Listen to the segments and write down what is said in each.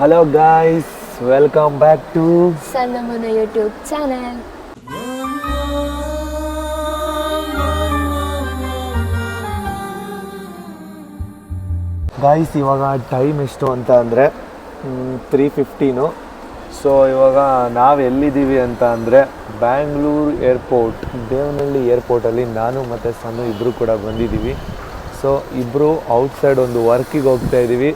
Hello guys welcome back to ಸಣ್ಣಮ್ಮನ YouTube channel guys ಇವಾಗ time ಎಷ್ಟು ಅಂತ ಅಂದರೆ ತ್ರೀ ಫಿಫ್ಟೀನು ಸೊ ಇವಾಗ ನಾವು ಎಲ್ಲಿದ್ದೀವಿ ಅಂತ ಅಂದರೆ ಬ್ಯಾಂಗ್ಳೂರು ಏರ್ಪೋರ್ಟ್ ದೇವನಹಳ್ಳಿ ಏರ್ಪೋರ್ಟಲ್ಲಿ ನಾನು ಮತ್ತು ಸಣ್ಣ ಇಬ್ಬರು ಕೂಡ ಬಂದಿದ್ದೀವಿ. ಸೊ ಇಬ್ಬರು ಔಟ್ಸೈಡ್ ಒಂದು ವರ್ಕಿಗೆ ಹೋಗ್ತಾ ಇದ್ದೀವಿ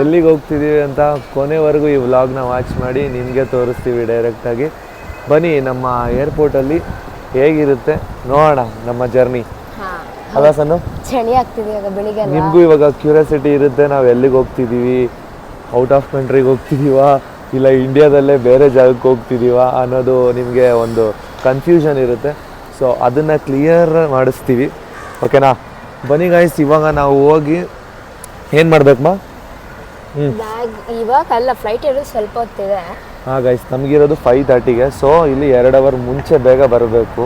ಎಲ್ಲಿಗೆ ಹೋಗ್ತಿದ್ದೀವಿ ಅಂತ ಕೊನೆವರೆಗೂ ಈ ವ್ಲಾಗ್ನ ವಾಚ್ ಮಾಡಿ ನಿಮಗೆ ತೋರಿಸ್ತೀವಿ ಡೈರೆಕ್ಟಾಗಿ. ಬನ್ನಿ ನಮ್ಮ ಏರ್ಪೋರ್ಟಲ್ಲಿ ಹೇಗಿರುತ್ತೆ ನೋಡೋಣ ನಮ್ಮ ಜರ್ನಿ ಅಲ್ಲ ಸನ್ನು? ಚಳಿ ಆಗ್ತಿದೆ ಇವಾಗ ಬೆಳಿಗ್ಗೆ? ನಿಮಗೂ ಇವಾಗ ಕ್ಯೂರಿಯಾಸಿಟಿ ಇರುತ್ತೆ ನಾವು ಎಲ್ಲಿಗೆ ಹೋಗ್ತಿದ್ದೀವಿ? Out of ಕಂಟ್ರಿಗೆ ಹೋಗ್ತಿದ್ದೀವಾ? ಇಲ್ಲ ಇಂಡಿಯಾದಲ್ಲೇ ಬೇರೆ ಜಾಗಕ್ಕೆ ಹೋಗ್ತಿದ್ದೀವಾ? ಅನ್ನೋದು ನಿಮಗೆ ಒಂದು ಕನ್ಫ್ಯೂಷನ್ ಇರುತ್ತೆ. ಸೊ ಅದನ್ನು ಕ್ಲಿಯರ್ ಮಾಡಿಸ್ತೀವಿ. ಓಕೆನಾ ಬನ್ನಿ ಗಾಯ್ಸ್ ಇವಾಗ ನಾವು ಹೋಗಿ ಏನು ಮಾಡ್ಬೇಕಮ್ಮ ಬ್ಯಾಗ್ ಇವಾಗ ಅಲ್ಲ ಫ್ಲೈಟ್ ಇರೋದು ಸ್ವಲ್ಪ ಹೊತ್ತಿದೆ. ಹಾಂ ಗೈಸ್ ನಮಗಿರೋದು ಫೈವ್ ತರ್ಟಿಗೆ ಸೊ ಇಲ್ಲಿ ಎರಡು ಅವರ್ ಮುಂಚೆ ಬೇಗ ಬರಬೇಕು.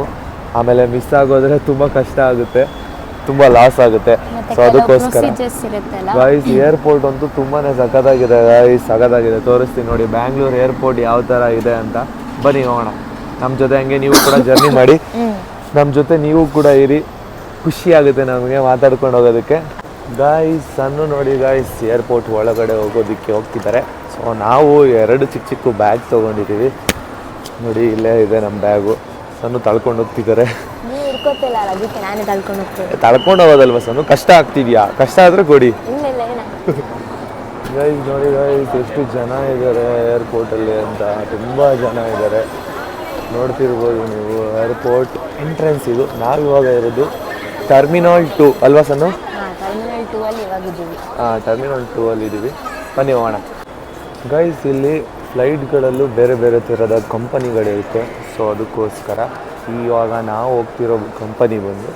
ಆಮೇಲೆ ಮಿಸ್ ಆಗೋದ್ರೆ ತುಂಬ ಕಷ್ಟ ಆಗುತ್ತೆ. ತುಂಬ ಲಾಸ್ ಆಗುತ್ತೆ. ಸೊ ಅದಕ್ಕೋಸ್ಕರ. ಗೈಸ್ ಗಾಯ್ಸ್ ಏರ್ಪೋರ್ಟ್ ಅಂತೂ ತುಂಬಾ ಸಖತ್ತಾಗಿದೆ ಗಾಯ್ಸ್ ಸಖತ್ತಾಗಿದೆ. ತೋರಿಸ್ತೀನಿ ನೋಡಿ ಬ್ಯಾಂಗ್ಳೂರ್ ಏರ್ಪೋರ್ಟ್ ಯಾವ ಥರ ಇದೆ ಅಂತ. ಬನ್ನಿ ಹೋಗೋಣ. ನಮ್ಮ ಜೊತೆ ಹಂಗೆ ನೀವು ಕೂಡ ಜರ್ನಿ ಮಾಡಿ. ನಮ್ಮ ಜೊತೆ ನೀವು ಕೂಡ ಇರಿ. ಖುಷಿ ಆಗುತ್ತೆ ನಮಗೆ ಮಾತಾಡ್ಕೊಂಡು ಹೋಗೋದಕ್ಕೆ. ಗಾಯ್ಸ್ ಸಣ್ಣ ನೋಡಿ ಗಾಯ್ಸ್ ಏರ್ಪೋರ್ಟ್ ಒಳಗಡೆ ಹೋಗೋದಕ್ಕೆ ಹೋಗ್ತಿದ್ದಾರೆ. ಸೊ ನಾವು ಎರಡು ಚಿಕ್ಕ ಚಿಕ್ಕ ಬ್ಯಾಗ್ ತೊಗೊಂಡಿದ್ದೀವಿ. ನೋಡಿ ಇಲ್ಲೇ ಇದೆ ನಮ್ಮ ಬ್ಯಾಗು ಸಣ್ಣ ತಳ್ಕೊಂಡು ಹೋಗ್ತಿದ್ದಾರೆ. ತಳ್ಕೊಂಡು ಹೋಗೋದಲ್ವ ಸಣ್ಣ ಕಷ್ಟ ಆಗ್ತಿದ್ಯಾ? ಕಷ್ಟ ಆದರೆ ಕೊಡಿ. ಗೈಸ್ ನೋಡಿ ಗಾಯ್ಸ್ ಎಷ್ಟು ಜನ ಇದ್ದಾರೆ ಏರ್ಪೋರ್ಟಲ್ಲಿ ಅಂತ. ತುಂಬ ಜನ ಇದ್ದಾರೆ. ನೋಡ್ತಿರ್ಬೋದು ನೀವು ಏರ್ಪೋರ್ಟ್ ಎಂಟ್ರೆನ್ಸ್ ಇದು. ನಾವು ಇವಾಗ ಇರೋದು ಟರ್ಮಿನಲ್ ಟು ಅಲ್ವಾ ಸಣ್ಣ ಟೂ ಅಲ್ಲಿ ಟರ್ಮಿನಾಲ್ ಟೂ ಅಲ್ಲಿ ಇದ್ದೀವಿ ಬನ್ನಿ ಹೋಗೋಣ. ಗೈಸ್ ಇಲ್ಲಿ ಫ್ಲೈಟ್ಗಳಲ್ಲೂ ಬೇರೆ ಬೇರೆ ಥರದ ಕಂಪನಿಗಳಿರುತ್ತೆ ಸೊ ಅದಕ್ಕೋಸ್ಕರ ಇವಾಗ ನಾವು ಹೋಗ್ತಿರೋ ಕಂಪನಿ ಬಂದು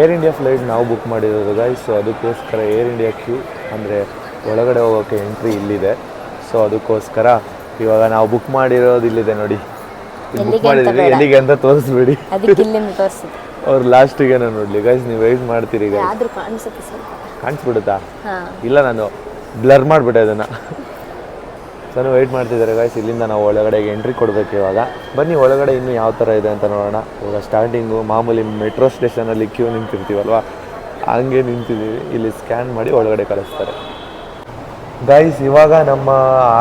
ಏರ್ ಇಂಡಿಯಾ ಫ್ಲೈಟ್ ನಾವು ಬುಕ್ ಮಾಡಿರೋದು ಗೈಸ್ ಸೊ ಅದಕ್ಕೋಸ್ಕರ ಏರ್ ಇಂಡಿಯಾ ಕ್ಯೂ ಅಂದರೆ ಒಳಗಡೆ ಹೋಗೋಕ್ಕೆ ಎಂಟ್ರಿ ಇಲ್ಲಿದೆ. ಸೊ ಅದಕ್ಕೋಸ್ಕರ ಇವಾಗ ನಾವು ಬುಕ್ ಮಾಡಿರೋದು ಇಲ್ಲಿದೆ ನೋಡಿ. ಬುಕ್ ಮಾಡಿದ್ದೀವಿ ಎಲ್ಲಿಗೆ ಅಂತ ತೋರಿಸ್ಬೇಡಿ. ಅವ್ರು ಲಾಸ್ಟಿಗೆ ನೋಡಲಿ. ಗೈಸ್ ನೀವು ವೆಯ್ಟ್ ಮಾಡ್ತೀರಿ ಈಗ ಆದ್ರೂ ಕಾಣಿಸುತ್ತೆ ಸ್ವಲ್ಪ ಕಾಣಿಸ್ಬಿಡುತ್ತಾ? ಇಲ್ಲ ನಾನು ಬ್ಲರ್ ಮಾಡಿಬಿಟ್ಟೆ ಅದನ್ನು. ಸೊ ವೆಯ್ಟ್ ಮಾಡ್ತಿದ್ದಾರೆ ಗೈಸ್ ಇಲ್ಲಿಂದ ನಾವು ಒಳಗಡೆಗೆ ಎಂಟ್ರಿ ಕೊಡಬೇಕು ಇವಾಗ. ಬನ್ನಿ ಒಳಗಡೆ ಇನ್ನೂ ಯಾವ ಥರ ಇದೆ ಅಂತ ನೋಡೋಣ. ಇವಾಗ ಸ್ಟಾರ್ಟಿಂಗು ಮಾಮೂಲಿ ಮೆಟ್ರೋ ಸ್ಟೇಷನಲ್ಲಿ ಕ್ಯೂ ನಿಂತಿರ್ತೀವಲ್ವಾ? ಹಂಗೆ ನಿಂತಿದ್ದೀವಿ. ಇಲ್ಲಿ ಸ್ಕ್ಯಾನ್ ಮಾಡಿ ಒಳಗಡೆ ಕಳಿಸ್ತಾರೆ. ಗೈಸ್ ಇವಾಗ ನಮ್ಮ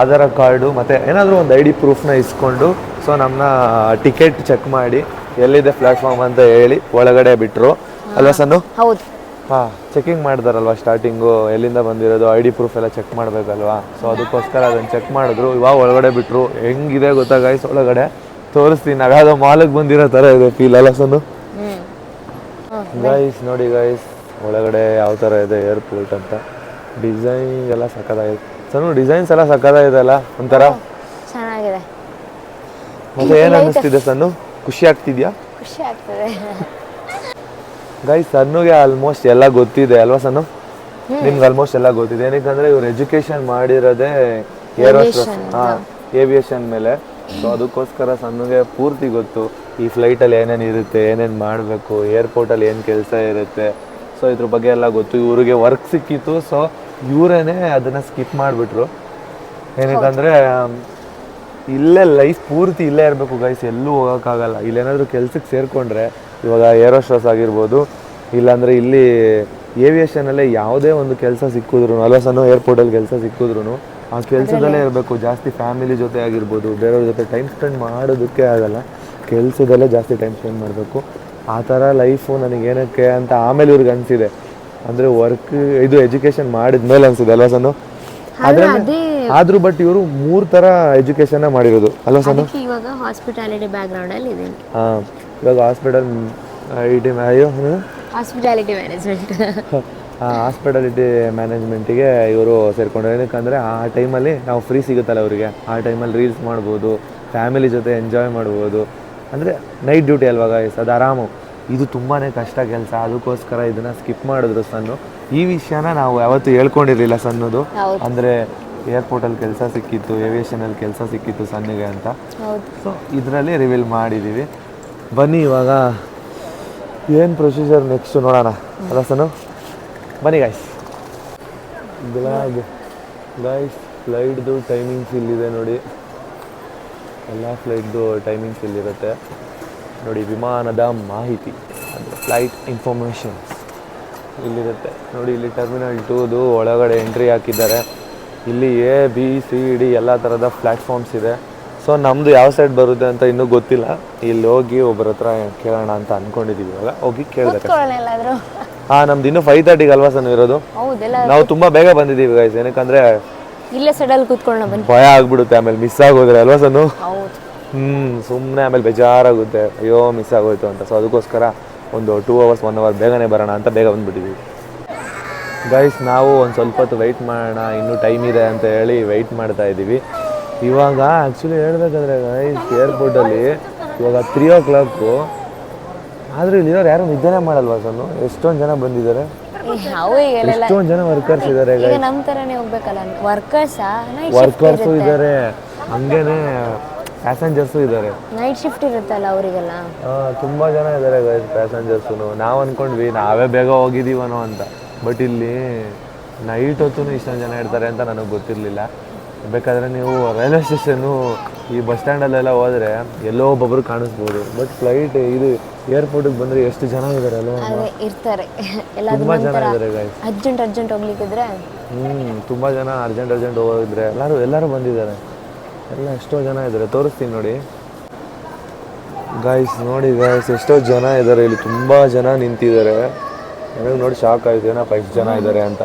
ಆಧಾರ್ ಕಾರ್ಡು ಮತ್ತು ಏನಾದರೂ ಒಂದು ಐ ಡಿ ಪ್ರೂಫ್ನ ಇಸ್ಕೊಂಡು ಸೊ ನಮ್ಮನ್ನ ಟಿಕೆಟ್ ಚೆಕ್ ಮಾಡಿ. ಎಲ್ಲಿದೆ ಪ್ಲಾಟ್ಫಾರ್ಮ್ ಅಂತ ಹೇಳಿ ಒಳಗಡೆ ಬಿಟ್ರು. ಅಲ್ವಾ ಸನ್ನು? ಹೌದು. ಹಾ ಚೆಕಿಂಗ್ ಮಾಡಿದಾರಲ್ವಾ ಸ್ಟಾರ್ಟಿಂಗು ಎಲ್ಲಿಂದ ಬಂದಿರೋದು? ಐ ಡಿ ಪ್ರೂಫ್ ಎಲ್ಲ ಚೆಕ್ ಮಾಡಬೇಕಲ್ವಾ? ಸೊ ಅದಕ್ಕೋಸ್ಕರ ಅದನ್ನು ಚೆಕ್ ಮಾಡಿದ್ರು. ಇವಾಗ ಒಳಗಡೆ ಬಿಟ್ರು. ಹೆಂಗಿದೆ ಗೊತ್ತಾ ಗೈಸ್ ಒಳಗಡೆ ತೋರಿಸ್ತೀನಿ. ನಗಾದ ಮಾಲಿಗೆ ಬಂದಿರೋ ಥರ ಇದೆ ಫೀಲ್ ಅಲ್ಲ ಸನ್ನು? ಗೈಸ್ ನೋಡಿ ಗೈಸ್ ಒಳಗಡೆ ಯಾವ ಥರ ಇದೆ ಏರ್ಪೋರ್ಟ್ ಅಂತ. ಡಿಸೈನ್ ಎಲ್ಲ ಸಕ್ಕದಾಗಿದೆ. ಸಣ್ಣ ಡಿಸೈನ್ಸ್ ಎಲ್ಲ ಸಕ್ಕದಾಗಿದೆ ಅಲ್ಲ? ಒಂಥರ? ಚೆನ್ನಾಗಿದೆ. ಮತ್ತೆ ಏನು ಅನ್ನಿಸ್ತಿದೆ ಸನ್ನು? ಖುಷಿ ಆಗ್ತಿದ್ಯಾ ಖುಷಿ ಆಗ್ತದೆ ಗೈಸ್ ಸನ್ನುಗೆ ಆಲ್ಮೋಸ್ಟ್ ಎಲ್ಲ ಗೊತ್ತಿದೆ ಅಲ್ವಾ ಸನ್ನು? ನಿಮ್ಗೆ ಆಲ್ಮೋಸ್ಟ್ ಎಲ್ಲ ಗೊತ್ತಿದೆ. ಏನಕ್ಕಂದ್ರೆ ಇವ್ರು ಎಜುಕೇಶನ್ ಮಾಡಿರೋದೇ ಏರೋಸ್ಟ್ರಸ್ ಹಾಂ ಏವಿಯೇಷನ್ ಮೇಲೆ. ಸೊ ಅದಕ್ಕೋಸ್ಕರ ಸನ್ನುಗೆ ಪೂರ್ತಿ ಗೊತ್ತು. ಈ ಫ್ಲೈಟಲ್ಲಿ ಏನೇನು ಇರುತ್ತೆ ಏನೇನು ಮಾಡಬೇಕು ಏರ್ಪೋರ್ಟಲ್ಲಿ ಏನು ಕೆಲಸ ಇರುತ್ತೆ. ಸೊ ಇದ್ರ ಬಗ್ಗೆ ಎಲ್ಲ ಗೊತ್ತು. ಇವರಿಗೆ ವರ್ಕ್ ಸಿಕ್ಕಿತ್ತು ಸೊ ಇವರೇನೆ ಅದನ್ನು ಸ್ಕಿಪ್ ಮಾಡಿಬಿಟ್ರು. ಏನಕ್ಕಂದರೆ ಇಲ್ಲೇ ಲೈಫ್ ಪೂರ್ತಿ ಇಲ್ಲೇ ಇರಬೇಕು ಗೈಸ್ ಎಲ್ಲೂ ಹೋಗೋಕ್ಕಾಗಲ್ಲ. ಇಲ್ಲೇನಾದರೂ ಕೆಲ್ಸಕ್ಕೆ ಸೇರಿಕೊಂಡ್ರೆ ಇವಾಗ ಏರೋಸ್ಟ್ರಸ್ ಆಗಿರ್ಬೋದು ಇಲ್ಲಾಂದರೆ ಇಲ್ಲಿ ಏವಿಯೇಷನಲ್ಲೇ ಯಾವುದೇ ಒಂದು ಕೆಲಸ ಸಿಕ್ಕಿದ್ರು ಅಲ್ವಾ ಸಣ್ಣ ಏರ್ಪೋರ್ಟಲ್ಲಿ ಕೆಲಸ ಸಿಕ್ಕಿದ್ರು ಆ ಕೆಲಸದಲ್ಲೇ ಇರಬೇಕು. ಜಾಸ್ತಿ ಫ್ಯಾಮಿಲಿ ಜೊತೆ ಆಗಿರ್ಬೋದು ಬೇರೆಯವ್ರ ಜೊತೆ ಟೈಮ್ ಸ್ಪೆಂಡ್ ಮಾಡೋದಕ್ಕೆ ಆಗಲ್ಲ. ಕೆಲಸದಲ್ಲೇ ಜಾಸ್ತಿ ಟೈಮ್ ಸ್ಪೆಂಡ್ ಮಾಡಬೇಕು. ಆ ಥರ ಲೈಫು ನನಗೇನಕ್ಕೆ ಅಂತ ಆಮೇಲೆ ಇವ್ರಿಗೆ ಅನಿಸಿದೆ. ಅಂದರೆ ವರ್ಕ್ ಇದು ಎಜುಕೇಷನ್ ಮಾಡಿದ ಮೇಲೆ ಅನಿಸಿದೆ ಅಲ್ವಾ ಸಣ್ಣ? ಅದೇ ಆದ್ರೂ ಬಟ್ ಇವರು ಮೂರ್ ತರ ಎಜುಕೇಶನ್ ಮಾಡಿರೋದು. ಅಲ್ವಾ ಸರ್ ಅದಕ್ಕೆ ಇವಾಗ ಹಾಸ್ಪಿಟಾಲಿಟಿ ಬ್ಯಾಕ್ಗ್ರೌಂಡ್ ಅಲ್ಲಿ ಇದೆ ಹಾ ಇವಾಗ ಹಾಸ್ಪಿಟಲ್ ಐಟಿ ಅಯ್ಯೋ ಹಾಸ್ಪಿಟಾಲಿಟಿ ಮ್ಯಾನೇಜ್ಮೆಂಟ್ ಹಾಸ್ಪಿಟಾಲಿಟಿ ಮ್ಯಾನೇಜ್ಮೆಂಟಿಗೆ ಇವರು ಸೇರ್ಕೊಂಡ್ರು. ಏನಕ್ಕಂದರೆ ಆ ಟೈಮಲ್ಲಿ ನಾವು ಫ್ರೀ ಸಿಗುತ್ತಲ್ಲ ಅವರಿಗೆ. ಆ ಟೈಮಲ್ಲಿ ರೀಲ್ಸ್ ಮಾಡ್ಬೋದು ಫ್ಯಾಮಿಲಿ ಜೊತೆ ಎಂಜಾಯ್ ಮಾಡ್ಬೋದು. ಅಂದರೆ ನೈಟ್ ಡ್ಯೂಟಿ ಅಲ್ವಾ ಗೈಸ್ ಅದು ಆರಾಮು. ಇದು ತುಂಬಾ ಕಷ್ಟ ಕೆಲಸ. ಅದಕ್ಕೋಸ್ಕರ ಇದನ್ನು ಸ್ಕಿಪ್ ಮಾಡಿದ್ರು ಸನ್ನು. ಈ ವಿಷಯನ ನಾವು ಯಾವತ್ತೂ ಹೇಳ್ಕೊಂಡಿರಲಿಲ್ಲ ಸಣ್ಣದು. ಅಂದರೆ ಏರ್ಪೋರ್ಟಲ್ಲಿ ಕೆಲಸ ಸಿಕ್ಕಿತ್ತು ಏವಿಯೇಷನಲ್ಲಿ ಕೆಲಸ ಸಿಕ್ಕಿತ್ತು ಸಣ್ಣಗೆ ಅಂತ. ಹೌದು. ಸೊ ಇದರಲ್ಲಿ ರಿವೀಲ್ ಮಾಡಿದ್ದೀವಿ ಬನ್ನಿ ಇವಾಗ ಏನು ಪ್ರೊಸೀಜರ್ ನೆಕ್ಸ್ಟ್ ನೋಡೋಣ. ಅಲ್ಲ ಸನು ಬನ್ನಿ ಗಾಯ್ಸ್ ಗ್ಲಾಡ್ ಗಾಯ್ಸ್ ಫ್ಲೈಟ್ದು ಟೈಮಿಂಗ್ಸ್ ಇಲ್ಲಿದೆ ನೋಡಿ. ಎಲ್ಲ ಫ್ಲೈಟ್ದು ಟೈಮಿಂಗ್ಸ್ ಇಲ್ಲಿರುತ್ತೆ. ನೋಡಿ ವಿಮಾನದ ಮಾಹಿತಿ ಅಂದರೆ ಫ್ಲೈಟ್ ಇನ್ಫಾರ್ಮೇಷನ್ಸ್ ಇಲ್ಲಿರುತ್ತೆ. ನೋಡಿ ಇಲ್ಲಿ ಟರ್ಮಿನಲ್ ಟೂದು ಒಳಗಡೆ ಎಂಟ್ರಿ ಹಾಕಿದ್ದಾರೆ. ಇಲ್ಲಿ ಎ ಬಿ ಸಿ ಡಿ ಎಲ್ಲ ಥರದ ಪ್ಲ್ಯಾಟ್ಫಾರ್ಮ್ಸ್ ಇದೆ. ಸೊ ನಮ್ಮದು ಯಾವ ಸೈಡ್ ಬರುತ್ತೆ ಅಂತ ಇನ್ನೂ ಗೊತ್ತಿಲ್ಲ. ಇಲ್ಲಿ ಹೋಗಿ ಒಬ್ಬರ ಹತ್ರ ಕೇಳೋಣ ಅಂತ ಅಂದ್ಕೊಂಡಿದ್ದೀವಿ ಇವಾಗ ಹೋಗಿ ಕೇಳಬೇಕು ಹಾಂ ನಮ್ದು ಇನ್ನೂ ಫೈವ್ ತರ್ಟಿಗೆ ಅಲ್ವಾ ಸರ್ ಇರೋದು? ನಾವು ತುಂಬ ಬೇಗ ಬಂದಿದ್ದೀವಿ ಗೈಸ್ ಏನಕ್ಕಂದ್ರೆ ಇಲ್ಲೇ ಸಡಲ್ ಕೂತ್ಕೊಳ್ಳೋಣ ಬಂದು ಭಯ ಆಗ್ಬಿಡುತ್ತೆ ಆಮೇಲೆ ಮಿಸ್ ಆಗೋದ್ರೆ ಅಲ್ವಾ ಸನ್ನು ಹ್ಞೂ ಹ್ಮ್ ಸುಮ್ಮನೆ ಆಮೇಲೆ ಬೇಜಾರಾಗುತ್ತೆ. ಅಯ್ಯೋ ಮಿಸ್ ಆಗೋಯ್ತು ಅಂತ. ಸೊ ಅದಕ್ಕೋಸ್ಕರ ಒಂದು ಟೂ ಅವರ್ಸ್ ಒನ್ ಅವರ್ ಬೇಗನೆ ಬರೋಣ ಅಂತ ಬೇಗ ಬಂದ್ಬಿಟ್ಟಿದ್ದೀವಿ ಗೈಸ್ ನಾವು ಒಂದು ಸ್ವಲ್ಪ ಹೊತ್ತು ವೆಯ್ಟ್ ಮಾಡೋಣ ಇನ್ನೂ ಟೈಮ್ ಇದೆ ಅಂತ ಹೇಳಿ ವೆಯ್ಟ್ ಮಾಡ್ತಾ ಇದ್ದೀವಿ. ಇವಾಗ ಆ್ಯಕ್ಚುಲಿ ಹೇಳ್ಬೇಕಂದ್ರೆ ಗೈಸ್ ಏರ್ಪೋರ್ಟಲ್ಲಿ ಇವಾಗ ತ್ರೀ ಓ ಕ್ಲಾಕು ಆದರೂ ಇಲ್ಲಿರೋರು ಯಾರು ನಿದ್ದೆನೇ ಮಾಡಲ್ವಾ ಸನ್ನು? ಎಷ್ಟೊಂದು ಜನ ಬಂದಿದ್ದಾರೆ. ಎಷ್ಟೊಂದು ಜನ ವರ್ಕರ್ಸ್ ಇದ್ದಾರೆ ನಮ್ಮ ಥರನೇ ಹೋಗ್ಬೇಕಲ್ಲ? ವರ್ಕರ್ಸಾ ವರ್ಕರ್ಸು ಇದ್ದಾರೆ. ಹಂಗೇನೆ ಪ್ಯಾಸೆಂಜರ್ಸು ಇದ್ದಾರೆ. ನೈಟ್ ಶಿಫ್ಟ್ ಇರುತ್ತಲ್ಲ ಅವರಿಗೆಲ್ಲ? ತುಂಬಾ ಜನ ಇದ್ದಾರೆ ಗೈಸ್ ಪ್ಯಾಸೆಂಜರ್ಸು ನಾವು ಅನ್ಕೊಂಡ್ವಿ ನಾವೇ ಬೇಗ ಹೋಗಿದ್ದೀವನೋ ಅಂತ. ಬಟ್ ಇಲ್ಲಿ ನೈಟ್ ಹೊತ್ತು ಇಷ್ಟೊಂದು ಜನ ಇರ್ತಾರೆ ಅಂತ ನನಗೆ ಗೊತ್ತಿರಲಿಲ್ಲ. ಬೇಕಾದರೆ ನೀವು ರೈಲ್ವೆ ಸ್ಟೇಷನ್ನು ಈ ಬಸ್ ಸ್ಟ್ಯಾಂಡಲ್ಲೆಲ್ಲ ಹೋದರೆ ಎಲ್ಲೋ ಒಬ್ಬೊಬ್ರು ಕಾಣಿಸ್ಬೋದು. ಬಟ್ ಫ್ಲೈಟ್ ಇದು ಏರ್ಪೋರ್ಟಿಗೆ ಬಂದರೆ ಎಷ್ಟು ಜನ ಇದ್ದಾರೆ ಅಲ್ವಾ ಇರ್ತಾರೆ. ತುಂಬ ಜನ ಇದ್ದಾರೆ ಗಾಯ್ಸ್ ಅರ್ಜೆಂಟ್ ಅರ್ಜೆಂಟ್ ಹೋಗ್ಲಿಕ್ಕಿದ್ರೆ. ಹ್ಞೂ ತುಂಬ ಜನ ಅರ್ಜೆಂಟ್ ಅರ್ಜೆಂಟ್ ಹೋಗಿದ್ರೆ ಎಲ್ಲರೂ ಎಲ್ಲರೂ ಬಂದಿದ್ದಾರೆ. ಎಲ್ಲ ಎಷ್ಟೋ ಜನ ಇದ್ದಾರೆ ತೋರಿಸ್ತೀನಿ ನೋಡಿ. ಗಾಯ್ಸ್ ನೋಡಿ ಗಾಯ್ಸ್ ಎಷ್ಟೋ ಜನ ಇದ್ದಾರೆ ಇಲ್ಲಿ ತುಂಬ ಜನ ನಿಂತಿದ್ದಾರೆ. ನನಗೆ ನೋಡಿ ಶಾಕ್ ಆಯಿತು ಏನಪ್ಪ ಇಷ್ಟು ಜನ ಇದ್ದಾರೆ ಅಂತ.